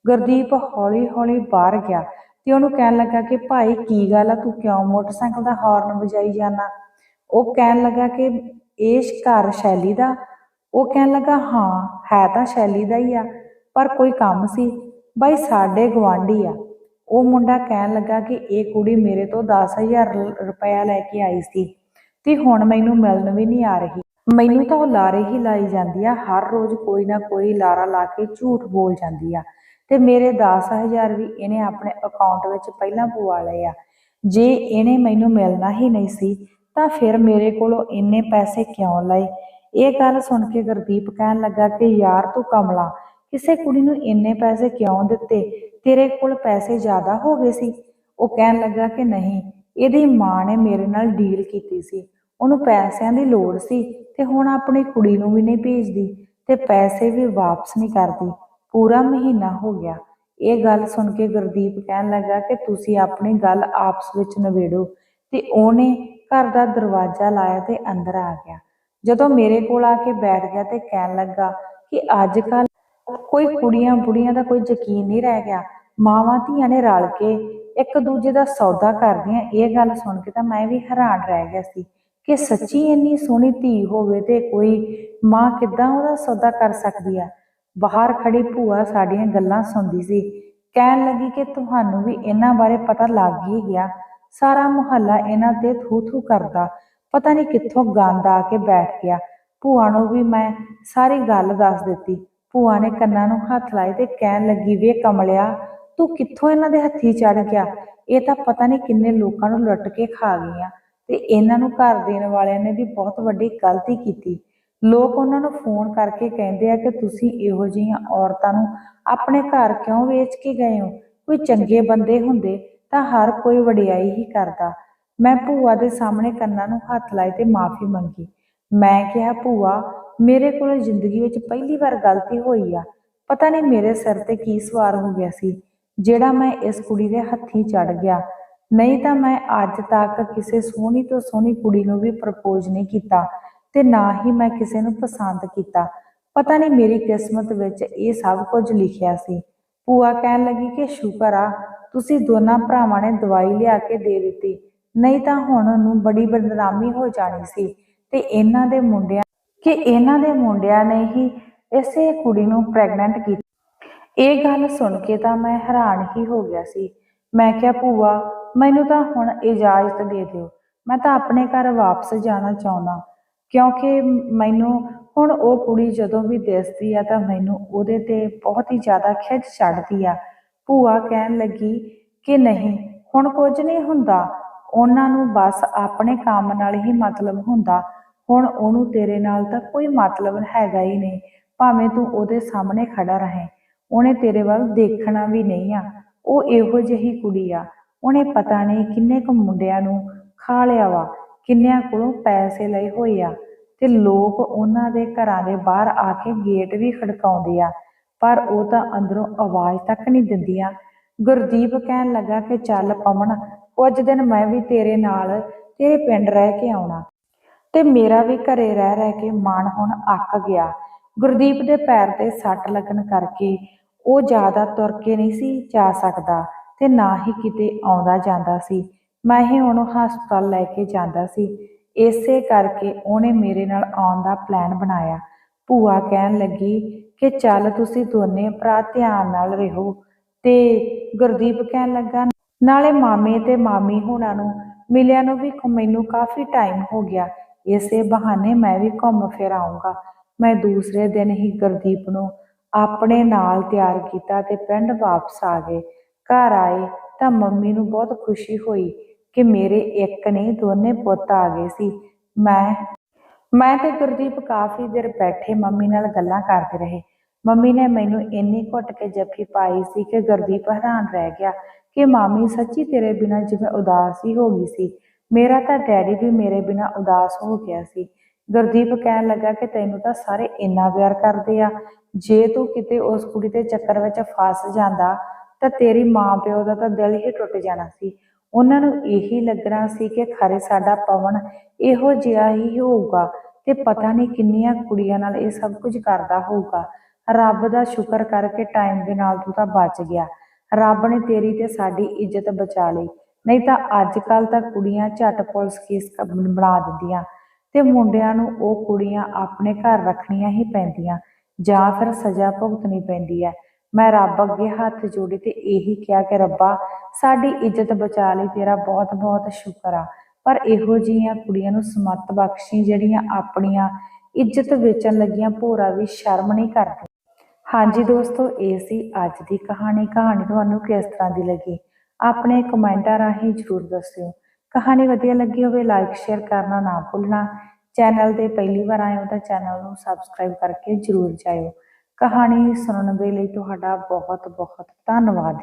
ਗੁਰਦੀਪ ਹੌਲੀ-ਹੌਲੀ ਬਾਹਰ ਗਿਆ ਤੇ ਉਹਨੂੰ ਕਹਿਣ ਲੱਗਾ ਕਿ ਭਾਈ ਕੀ ਗੱਲ ਆ, ਤੂੰ ਕਿਉਂ ਮੋਟਰਸਾਈਕਲ ਦਾ ਹਾਰਨ ਵਜਾਈ ਜਾਣਾ ਉਹ ਕਹਿਣ ਲੱਗਾ ਕਿ ਇਹ ਘਰ ਸ਼ੈਲੀ ਦਾ। ਉਹ ਕਹਿਣ ਲੱਗਾ, ਹਾਂ, ਹੈ ਤਾਂ ਸ਼ੈਲੀ ਦਾ ਹੀ ਆ, ਪਰ ਕੋਈ ਕੰਮ ਸੀ। ਬਾਈ, ਸਾਡੇ ਗਵਾਂਢੀ ਆ। ਉਹ ਮੁੰਡਾ ਕਹਿਣ ਲੱਗਾ ਕਿ ਇਹ ਕੁੜੀ ਮੇਰੇ ਤੋਂ 10000 ਰੁਪਇਆ ਲੈ ਕੇ ਆਈ ਸੀ ਤੇ ਹੁਣ ਮੈਨੂੰ ਮਿਲਣ ਵੀ ਨਹੀਂ ਆ ਰਹੀ। ਮੈਨੂੰ ਤਾਂ ਉਹ ਲਾਰੇ ਹੀ ਲਾਈ ਜਾਂਦੀ ਆ, ਹਰ ਰੋਜ਼ ਕੋਈ ਨਾ ਕੋਈ ਲਾਰਾ ਲਾ ਕੇ ਝੂਠ ਬੋਲ ਜਾਂਦੀ ਆ ਤੇ ਮੇਰੇ 10000 ਵੀ ਇਹਨੇ ਆਪਣੇ ਅਕਾਊਂਟ ਵਿੱਚ ਪਹਿਲਾਂ ਪਵਾ ਲਏ ਆ। ਜੇ ਇਹਨੇ ਮੈਨੂੰ ਮਿਲਣਾ ਹੀ ਨਹੀਂ ਸੀ ਤਾਂ ਫਿਰ ਮੇਰੇ ਕੋਲੋਂ ਇੰਨੇ ਪੈਸੇ ਕਿਉਂ ਲਏ? ਇਹ ਗੱਲ ਸੁਣ ਕੇ ਗੁਰਦੀਪ ਕਹਿਣ ਲੱਗਾ ਕਿ ਯਾਰ ਤੂੰ ਕਮਲਾ, ਕਿਸੇ ਕੁੜੀ ਨੂੰ ਇੰਨੇ ਪੈਸੇ ਕਿਉਂ ਦਿੱਤੇ? ਤੇਰੇ ਕੋਲ ਪੈਸੇ ਜ਼ਿਆਦਾ ਹੋ ਗਏ ਸੀ। ਉਹ ਕਹਿਣ ਲੱਗਾ ਕਿ ਨਹੀਂ, ਇਹਦੀ ਮਾਂ ਨੇ ਮੇਰੇ ਨਾਲ ਡੀਲ ਕੀਤੀ ਸੀ। ਉਹਨੂੰ ਪੈਸਿਆਂ ਦੀ ਲੋੜ ਸੀ ਤੇ ਹੁਣ ਆਪਣੀ ਕੁੜੀ ਨੂੰ ਵੀ ਨਹੀਂ ਭੇਜਦੀ ਤੇ ਪੈਸੇ ਵੀ ਵਾਪਸ ਨਹੀਂ ਕਰਦੀ। ਪੂਰਾ ਮਹੀਨਾ ਹੋ ਗਿਆ। ਇਹ ਗੱਲ ਸੁਣ ਕੇ ਗੁਰਦੀਪ ਕਹਿਣ ਲੱਗਾ ਕਿ ਤੁਸੀਂ ਆਪਣੀ ਗੱਲ ਆਪਸ ਵਿੱਚ ਨਿਬੇੜੋ ਤੇ ਉਹਨੇ ਘਰ ਦਾ ਦਰਵਾਜ਼ਾ ਲਾਇਆ ਤੇ ਅੰਦਰ ਆ ਗਿਆ। ਜਦੋਂ ਮੇਰੇ ਕੋਲ ਆ ਕੇ ਬੈਠ ਗਿਆ ਤੇ ਕਹਿਣ ਲੱਗਾ ਕਿ ਅੱਜ ਕੱਲ ਕੋਈ ਕੁੜੀਆਂ ਬੁੜੀਆਂ ਦਾ ਕੋਈ ਯਕੀਨ ਨਹੀਂ ਰਹਿ ਗਿਆ। ਮਾਵਾਂ ਧੀਆਂ ਨੇ ਰਲ ਕੇ ਇੱਕ ਦੂਜੇ ਦਾ ਸੌਦਾ ਕਰਦੀਆਂ। ਇਹ ਗੱਲ ਸੁਣ ਕੇ ਤਾਂ ਮੈਂ ਵੀ ਹੈਰਾਨ ਰਹਿ ਗਿਆ ਸੀ ਕਿ ਸੱਚੀ ਇੰਨੀ ਸੋਹਣੀ ਧੀ ਹੋਵੇ ਤੇ ਕੋਈ ਮਾਂ ਕਿੱਦਾਂ ਉਹਦਾ ਸੌਦਾ ਕਰ ਸਕਦੀ ਆ। ਬਾਹਰ ਖੜੀ ਭੂਆ ਸਾਡੀਆਂ ਗੱਲਾਂ ਸੁਣਦੀ ਸੀ। ਕਹਿਣ ਲੱਗੀ ਕਿ ਤੁਹਾਨੂੰ ਵੀ ਇਹਨਾਂ ਬਾਰੇ ਪਤਾ ਲੱਗ ਹੀ ਗਿਆ। ਸਾਰਾ ਮੁਹੱਲਾ ਇਹਨਾਂ ਤੇ ਥੂ ਥੂ ਕਰਦਾ। ਪਤਾ ਨਹੀਂ ਕਿੱਥੋਂ ਗੰਦ ਆ ਕੇ ਬੈਠ ਗਿਆ। ਭੂਆ ਨੂੰ ਵੀ ਮੈਂ ਸਾਰੀ ਗੱਲ ਦੱਸ ਦਿੱਤੀ। ਭੂਆ ਨੇ ਕੰਨਾਂ ਨੂੰ ਹੱਥ ਲਾਏ ਤੇ ਕਹਿਣ ਲੱਗੀ ਵੇ ਕਮਲਿਆ ਤੂੰ ਕਿੱਥੋਂ ਇਹਨਾਂ ਦੇ ਹੱਥੀ ਚੜ ਗਿਆ? ਇਹ ਤਾਂ ਪਤਾ ਨਹੀਂ ਕਿੰਨੇ ਲੋਕਾਂ ਨੂੰ ਲੁੱਟ ਕੇ ਖਾ ਗਈਆਂ। ਤੇ ਇਹਨਾਂ ਨੂੰ ਘਰ ਦੇਣ ਵਾਲਿਆਂ ਨੇ ਵੀ ਬਹੁਤ ਵੱਡੀ ਗਲਤੀ ਕੀਤੀ। ਲੋਕ ਉਹਨਾਂ ਨੂੰ ਫੋਨ ਕਰਕੇ ਕਹਿੰਦੇ ਆ ਕਿ ਤੁਸੀਂ ਇਹੋ ਜਿਹੀਆਂ ਔਰਤਾਂ ਨੂੰ ਆਪਣੇ ਘਰ ਕਿਉਂ ਵੇਚ ਕੇ ਗਏ ਹੋ? ਕੋਈ ਚੰਗੇ ਬੰਦੇ ਹੁੰਦੇ ਤਾਂ ਹਰ ਕੋਈ ਵਡਿਆਈ ਹੀ ਕਰਦਾ। ਮੈਂ ਭੂਆ ਦੇ ਸਾਹਮਣੇ ਕੰਨਾਂ ਨੂੰ ਹੱਥ ਲਾਏ ਤੇ ਮਾਫੀ ਮੰਗੀ। ਮੈਂ ਕਿਹਾ, ਭੂਆ, ਮੇਰੇ ਕੋਲ ਜ਼ਿੰਦਗੀ ਵਿੱਚ ਪਹਿਲੀ ਵਾਰ ਗਲਤੀ ਹੋਈ ਆ। ਪਤਾ ਨਹੀਂ ਮੇਰੇ ਸਿਰ ਤੇ ਕੀ ਸਵਾਰ ਹੋ ਗਿਆ ਸੀ। ਜਿਹੜਾ ਮੈਂ ਇਸ ਕੁੜੀ ਦੇ ਹੱਥੀਂ ਚੜ ਗਿਆ। ਨਹੀਂ ਤਾਂ ਮੈਂ ਅੱਜ ਤੱਕ ਕਿਸੇ ਸੋਹਣੀ ਤੋਂ ਸੋਹਣੀ ਕੁੜੀ ਨੂੰ ਵੀ ਪ੍ਰਪੋਜ਼ ਨਹੀਂ ਕੀਤਾ ਤੇ ਨਾ ਹੀ ਮੈਂ ਕਿਸੇ ਨੂੰ ਪਸੰਦ ਕੀਤਾ। ਪਤਾ ਨਹੀਂ ਮੇਰੀ ਕਿਸਮਤ ਵਿੱਚ ਇਹ ਸਭ ਕੁਝ ਲਿਖਿਆ ਸੀ। ਭੂਆ ਕਹਿਣ ਲੱਗੀ ਕਿ ਸ਼ੁਕਰ ਆ, ਤੁਸੀਂ ਦੋਨਾਂ ਭਰਾਵਾਂ ਨੇ ਦਵਾਈ ਲਿਆ ਕੇ ਦੇ ਦਿੱਤੀ। ਨਹੀਂ ਤਾਂ ਹੁਣ ਉਹਨੂੰ ਬੜੀ ਬਦਨਾਮੀ ਹੋ ਜਾਣੀ ਸੀ ਤੇ ਇਹਨਾਂ ਦੇ ਮੁੰਡਿਆਂ ਕਿ ਇਹਨਾਂ ਦੇ ਮੁੰਡਿਆਂ ਨੇ ਹੀ ਇਸੇ ਕੁੜੀ ਨੂੰ ਪ੍ਰੈਗਨੈਂਟ ਕੀਤਾ। ਇਹ ਗੱਲ ਸੁਣ ਕੇ ਤਾਂ ਮੈਂ ਹੈਰਾਨ ਹੀ ਹੋ ਗਿਆ ਸੀ। ਮੈਂ ਕਿਹਾ, ਭੂਆ, ਮੈਨੂੰ ਤਾਂ ਹੁਣ ਇਜਾਜ਼ਤ ਦੇ ਦਿਓ। ਮੈਂ ਤਾਂ ਆਪਣੇ ਘਰ ਵਾਪਸ ਜਾਣਾ ਚਾਹੁੰਦਾ। ਕਿਉਂਕਿ ਮੈਨੂੰ ਹੁਣ ਉਹ ਕੁੜੀ ਜਦੋਂ ਵੀ ਦਿਸਦੀ ਆ ਤਾਂ ਮੈਨੂੰ ਉਹਦੇ ਤੇ ਬਹੁਤ ਹੀ ਜ਼ਿਆਦਾ ਖਿੱਚ ਚੜ੍ਹਦੀ ਆ। ਭੂਆ ਕਹਿਣ ਲੱਗੀ ਕਿ ਨਹੀਂ, ਹੁਣ ਕੁਝ ਨਹੀਂ ਹੁੰਦਾ। ਉਹਨਾਂ ਨੂੰ ਬਸ ਆਪਣੇ ਕੰਮ ਨਾਲ ਹੀ ਮਤਲਬ ਹੁੰਦਾ। ਹੁਣ ਉਹਨੂੰ ਤੇਰੇ ਨਾਲ ਤਾਂ ਕੋਈ ਮਤਲਬ ਹੈਗਾ ਹੀ ਨਹੀਂ। ਭਾਵੇਂ ਤੂੰ ਉਹਦੇ ਸਾਹਮਣੇ ਖੜਾ ਰਹੇ। ਉਹਨੇ ਤੇਰੇ ਵੱਲ ਦੇਖਣਾ ਵੀ ਨਹੀਂ ਆ। ਉਹ ਇਹੋ ਜਿਹੀ ਕੁੜੀ ਆ। ਉਹਨੇ ਪਤਾ ਨਹੀਂ ਕਿੰਨੇ ਕੁ ਮੁੰਡਿਆਂ ਨੂੰ ਖਾ ਲਿਆ ਵਾ, ਕਿੰਨਿਆਂ ਕੋਲੋਂ ਪੈਸੇ ਲਏ ਹੋਏ ਆ। ਤੇ ਲੋਕ ਉਹਨਾਂ ਦੇ ਘਰਾਂ ਦੇ ਬਾਹਰ ਆ ਕੇ ਗੇਟ ਵੀ ਖੜਕਾਉਂਦੇ ਆ। ਪਰ ਉਹ ਤਾਂ ਅੰਦਰੋਂ ਆਵਾਜ਼ ਤੱਕ ਨਹੀਂ ਦਿੰਦੀਆਂ। ਗੁਰਦੀਪ ਕਹਿਣ ਲੱਗਾ ਕਿ ਚੱਲ ਪਵਨ, ਕੁਝ ਦਿਨ ਮੈਂ ਵੀ ਤੇਰੇ ਨਾਲ, ਤੇਰੇ ਪਿੰਡ ਰਹਿ ਕੇ ਆਉਣਾ। ਤੇ ਮੇਰਾ ਵੀ ਘਰੇ ਰਹਿ ਰਹਿ ਕੇ ਮਨ ਹੁਣ ਅੱਕ ਗਿਆ। ਗੁਰਦੀਪ ਦੇ ਪੈਰ ਤੇ ਸੱਟ ਲੱਗਣ ਕਰਕੇ ਉਹ ਜ਼ਿਆਦਾ ਤੁਰ ਕੇ ਨਹੀਂ ਸੀ ਜਾ ਸਕਦਾ ਤੇ ਨਾ ਹੀ ਕਿਤੇ ਆਉਂਦਾ ਜਾਂਦਾ ਸੀ। ਮੈਂ ਹੀ ਉਹਨੂੰ ਹਸਪਤਾਲ ਲੈ ਕੇ ਜਾਂਦਾ ਸੀ। ਇਸੇ ਕਰਕੇ ਉਹਨੇ ਮੇਰੇ ਨਾਲ ਆਉਣ ਦਾ ਪਲਾਨ ਬਣਾਇਆ। ਭੂਆ ਕਹਿਣ ਲੱਗੀ ਕਿ ਚੱਲ ਤੁਸੀਂ ਦੋਨੇ ਭਰਾ ਧਿਆਨ ਨਾਲ ਰਹੋ ਤੇ ਗੁਰਦੀਪ ਕਹਿਣ ਲੱਗਾ, ਨਾਲੇ ਮਾਮੇ ਤੇ ਮਾਮੀ ਹੁਣਾਂ ਨੂੰ ਮਿਲਿਆ ਨੂੰ ਵੀ ਮੈਨੂੰ ਕਾਫੀ ਟਾਈਮ ਹੋ ਗਿਆ। ਇਸੇ ਬਹਾਨੇ ਮੈਂ ਵੀ ਘੁੰਮ ਫਿਰ ਆਉਂਗਾ ਮੈਂ ਦੂਸਰੇ ਦਿਨ ਹੀ ਗੁਰਦੀਪ ਨੂੰ ਆਪਣੇ ਨਾਲ ਤਿਆਰ ਕੀਤਾ ਤੇ ਪਿੰਡ ਵਾਪਸ ਆ ਗਏ। ਘਰ ਆਏ ਤਾਂ ਮੰਮੀ ਨੂੰ ਬਹੁਤ ਖੁਸ਼ੀ ਹੋਈ ਕਿ ਮੇਰੇ ਇੱਕ ਨਹੀਂ, ਦੋਨੇ ਪੁੱਤ ਆ ਗਏ ਸੀ। ਮੈਂ ਮੈਂ ਤੇ ਗੁਰਦੀਪ ਕਾਫੀ ਦੇਰ ਬੈਠੇ ਮੰਮੀ ਨਾਲ ਗੱਲਾਂ ਕਰਦੇ ਰਹੇ। ਮੰਮੀ ਨੇ ਮੈਨੂੰ ਇੰਨੀ ਘੁੱਟ ਕੇ ਜੱਫੀ ਪਾਈ ਸੀ ਕਿ ਗੁਰਦੀਪ ਹੈਰਾਨ ਰਹਿ ਗਿਆ ਕਿ ਮਾਮੀ ਸੱਚੀ ਤੇਰੇ ਬਿਨਾਂ ਜਿਵੇਂ ਉਦਾਸ ਹੀ ਹੋ ਗਈ ਸੀ। ਮੇਰਾ ਤਾਂ ਡੈਡੀ ਵੀ ਮੇਰੇ ਬਿਨਾਂ ਉਦਾਸ ਹੋ ਗਿਆ ਸੀ। ਗੁਰਦੀਪ ਕਹਿਣ ਲੱਗਾ ਕਿ ਤੈਨੂੰ ਤਾਂ ਸਾਰੇ ਇੰਨਾ ਪਿਆਰ ਕਰਦੇ ਆ। ਜੇ ਤੂੰ ਕਿਤੇ ਉਸ ਕੁੜੀ ਦੇ ਚੱਕਰ ਵਿੱਚ ਫਸ ਜਾਂਦਾ, ਤਾਂ ਤੇਰੀ ਮਾਂ ਪਿਓ ਦਾ ਤਾਂ ਦਿਲ ਹੀ ਟੁੱਟ ਜਾਣਾ ਸੀ। ਉਹਨਾਂ ਨੂੰ ਇਹੀ ਲੱਗਣਾ ਸੀ ਕਿ ਖਰੇ ਸਾਡਾ ਪਵਨ ਇਹੋ ਜਿਹਾ ਹੀ ਹੋਊਗਾ ਤੇ ਪਤਾ ਨਹੀਂ ਕਿੰਨੀਆਂ ਕੁੜੀਆਂ ਨਾਲ ਇਹ ਸਭ ਕੁਝ ਕਰਦਾ ਹੋਊਗਾ। ਰੱਬ ਦਾ ਸ਼ੁਕਰ ਕਰਕੇ ਟਾਈਮ ਦੇ ਨਾਲ ਤੂੰ ਤਾਂ ਬਚ ਗਿਆ। ਰੱਬ ਨੇ ਤੇਰੀ ਤੇ ਸਾਡੀ ਇੱਜ਼ਤ ਬਚਾ ਲਈ। ਨਹੀਂ ਤਾਂ ਅੱਜ ਕੱਲ ਤਾਂ ਕੁੜੀਆਂ ਝੱਟ ਪੁਲਿਸ ਕੇਸ ਬਣਾ ਦਿੰਦੀਆਂ। ਤੇ ਮੁੰਡਿਆਂ ਨੂੰ ਉਹ ਕੁੜੀਆਂ ਆਪਣੇ ਘਰ ਰੱਖਣੀਆਂ ਹੀ ਪੈਂਦੀਆਂ ਜਾਂ ਫਿਰ ਸਜ਼ਾ ਭੁਗਤਣੀ ਪੈਂਦੀ ਹੈ। ਮੈਂ ਰੱਬ ਅੱਗੇ ਹੱਥ ਜੋੜੇ ਤੇ ਇਹੀ ਕਿਹਾ ਕਿ ਰੱਬਾ ਸਾਡੀ ਇੱਜ਼ਤ ਬਚਾ ਲਈ ਤੇਰਾ ਬਹੁਤ ਬਹੁਤ ਸ਼ੁਕਰ ਆ। ਪਰ ਇਹੋ ਜਿਹੀਆਂ ਕੁੜੀਆਂ ਨੂੰ ਸਮੱਤ ਬਖਸ਼ੀ ਜਿਹੜੀਆਂ ਆਪਣੀਆਂ ਇੱਜ਼ਤ ਵੇਚਣ ਲੱਗੀਆਂ ਭੋਰਾ ਵੀ ਸ਼ਰਮ ਨਹੀਂ ਕਰਦੀ ਹਾਂਜੀ ਦੋਸਤੋ ਇਹ ਸੀ ਅੱਜ ਦੀ ਕਹਾਣੀ। ਕਹਾਣੀ ਤੁਹਾਨੂੰ ਕਿਸ ਤਰ੍ਹਾਂ ਦੀ ਲੱਗੀ? ਆਪਣੇ ਕਮੈਂਟਾਂ ਰਾਹੀਂ ਜਰੂਰ ਦੱਸਿਓ। ਕਹਾਣੀ ਵਧੀਆ ਲੱਗੀ ਹੋਵੇ ਲਾਈਕ ਸ਼ੇਅਰ ਕਰਨਾ ਨਾ ਭੁੱਲਣਾ। ਚੈਨਲ ਤੇ ਪਹਿਲੀ ਵਾਰ ਆਏ ਹੋ ਤਾਂ ਚੈਨਲ ਨੂੰ ਸਬਸਕ੍ਰਾਈਬ ਕਰਕੇ ਜਰੂਰ ਜਾਇਓ। ਕਹਾਣੀ ਸੁਣਨ ਦੇ ਲਈ ਤੁਹਾਡਾ ਬਹੁਤ ਬਹੁਤ ਧੰਨਵਾਦ।